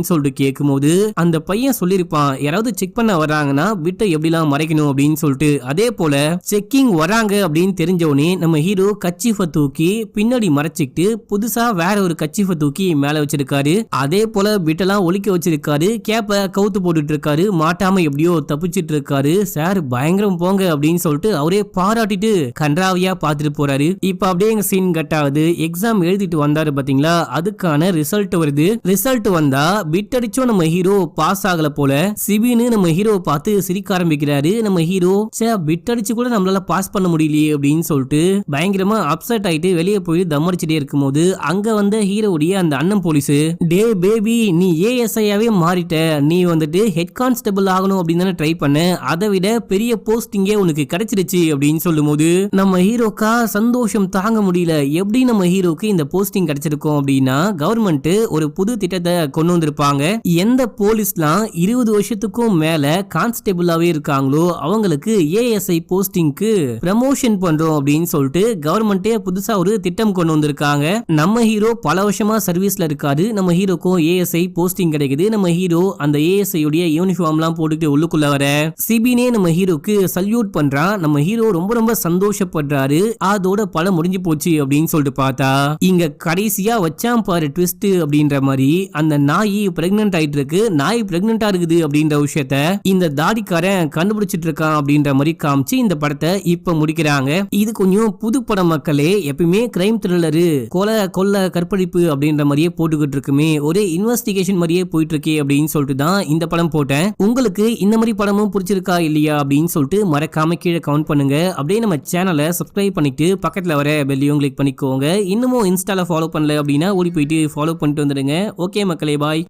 சொல்லிட்டு கேட்கும்போது அந்த பையன் சொல்லியிருப்பான் யாராவது செக் பண்ண வர்றாங்கன்னா பிட்டை எப்படிலாம் மறைக்கணும்? அப்படின்னு சொல்லிட்டு. அதே போல செக்கிங் வராங்க அப்படின்னு தெரிஞ்சவனே நம்ம ஹீரோ கச்சிஃபை தூக்கி பின்னாடி மறைச்சிக்கிட்டு புதுசா வேற ஒரு கச்சிஃபை தூக்கி மேல வச்சிருக்காரு. அதே போல பிட்டெல்லாம் ஒழிக்க வச்சிருக்காரு. கேப்ப கவுத்து போட்டுட்டு இருக்காரு மாட்டாம எப்படியோ தப்பிச்சிட்டு இருக்காரு சார் பயங்கரம் போங்க அப்படின்னு சொல்லிட்டு அவரே பாராட்டிட்டு கன்றாவியா பார்த்துட்டு போறாரு. இப்ப அப்படியே எங்க சீன் கட் ஆகுது. எக்ஸாம் எழுதிட்டு வந்தாரு பாத்தீங்களா? அதுக்கான ரிசல்ட் வருது. ரிசல்ட் வந்தா பிட் அடிச்சோம் நம்ம ஹீரோ பாஸ் ஆகல போல. சிபின்னு நம்ம ஹீரோ பார்த்து சிரிக்க ஆரம்பிக்கிறாரு. நம்ம ஹீரோ சே பிட் அடிச்சு கூட நம்மளால பாஸ் பண்ண முடியலையே அப்படின்னு சொல்லிட்டு பயங்கரமா அப்செட் ஆயிட்டு வெளியே போய் தம் அடிச்சுட்டே இருக்கும்போது அங்க வந்த ஹீரோடைய அந்த அண்ணன் போலீஸ் டே பேபி நீ ஏஎஸ்ஐயாவே மாறிட்ட. நீ வந்துட்டு ஹெட் கான்ஸ்டபிள் ஆகணும் அப்படின்னு தானே ட்ரை பண்ண. அதை விட பெரிய போஸ்டிங்கே உனக்கு கிடைச்சிருச்சு அப்படின்னு சொல்லும் போது நம்ம ஹீரோக்கா சந்தோஷம் தாங்க முடியல. எப்படி நம்ம ஹீரோக்கு இந்த போஸ்டிங் கிடைச்சிருக்கோம் அப்படின்னா கவர்மெண்ட் ஒரு புது திட்டத்தை கொண்டு வந்திருப்பாங்க. எந்த போலீஸ்லாம் இருபது வருஷத்துக்கும் மேல கான்ஸ்டபிளாவே இருக்காங்களோ அவங்களுக்கு ஏஎஸ்ஐ போஸ்டிங்க்கு ப்ரமோஷன் பண்றோம் அப்படின்னு சொல்லிட்டு கவர்மெண்டே புதுசா ஒரு திட்டம் கொண்டு வந்திருக்காங்க. நம்ம ஹீரோ பல வருஷமா சர்வீஸ்ல இருக்காரு. நம்ம ஹீரோக்கும் ஏஎஸ்ஐ போஸ்டிங் கிடைக்குது. நம்ம ஹீரோ அந்த ஏஎஸ்ஐ உடைய யூனிஃபார்ம் எல்லாம் போட்டுட்டு உள்ளுக்குள்ள வர சிபினே நம்ம ஹீரோக்கு சல்யூட் பண்றான். நம்ம ஹீரோ ரொம்ப ரொம்ப சந்தோஷப்படுறாரு. அதோட பல முடிஞ்சு போச்சு அப்படின்னு சொல்லிட்டு பார்த்தா இங்க கடைசியா வச்சாம் பாரு ட்விஸ்ட் அப்படின்ற மாதிரி அந்த நாய் பிரெக்னென்ட் ஆயிட்டு இருக்கு நாய் பிரெக்னென்டா இருக்குது அப்படின்ற விஷயத்த இந்த தாடிக்காரன் கண்டுபிடிச்சிட்டு இருக்கான் அப்படின்ற மாதிரி காமிச்சு இந்த படத்தை இப்ப முடிக்கிறாங்க. இது கொஞ்சம் புது படம் மக்களே. எப்பயுமே கிரைம் த்ரில்லரு கொலை கொல்ல கற்பழிப்பு அப்படின்ற மாதிரியே போட்டுக்கிட்டு இருக்குமே. ஒரே இன்வெஸ்டிகேஷன் மாதிரியே போயிட்டு இருக்கே அப்படின்னு சொல்லிட்டு தான் இந்த படம் போட்டேன். உங்களுக்கு இந்த மாதிரி படமும் பிடிச்சிருக்கா இல்லையா அப்படின்னு சொல்லிட்டு மறக்காம கீழே கவுண்ட் பண்ணுங்க. அப்படியே நம்ம சேனலை சப்ஸ்கிரைப் பண்ணிட்டு பக்கத்தில் வர பெல்லையும் கிளிக் பண்ணிக்கோங்க. இன்னமும் இன்ஸ்டால ஃபாலோ பண்ணல அப்படின்னா ஓடி போயிட்டு ஃபாலோ பண்ணிட்டு வந்துடுங்க. ஓகே மக்களே பாய்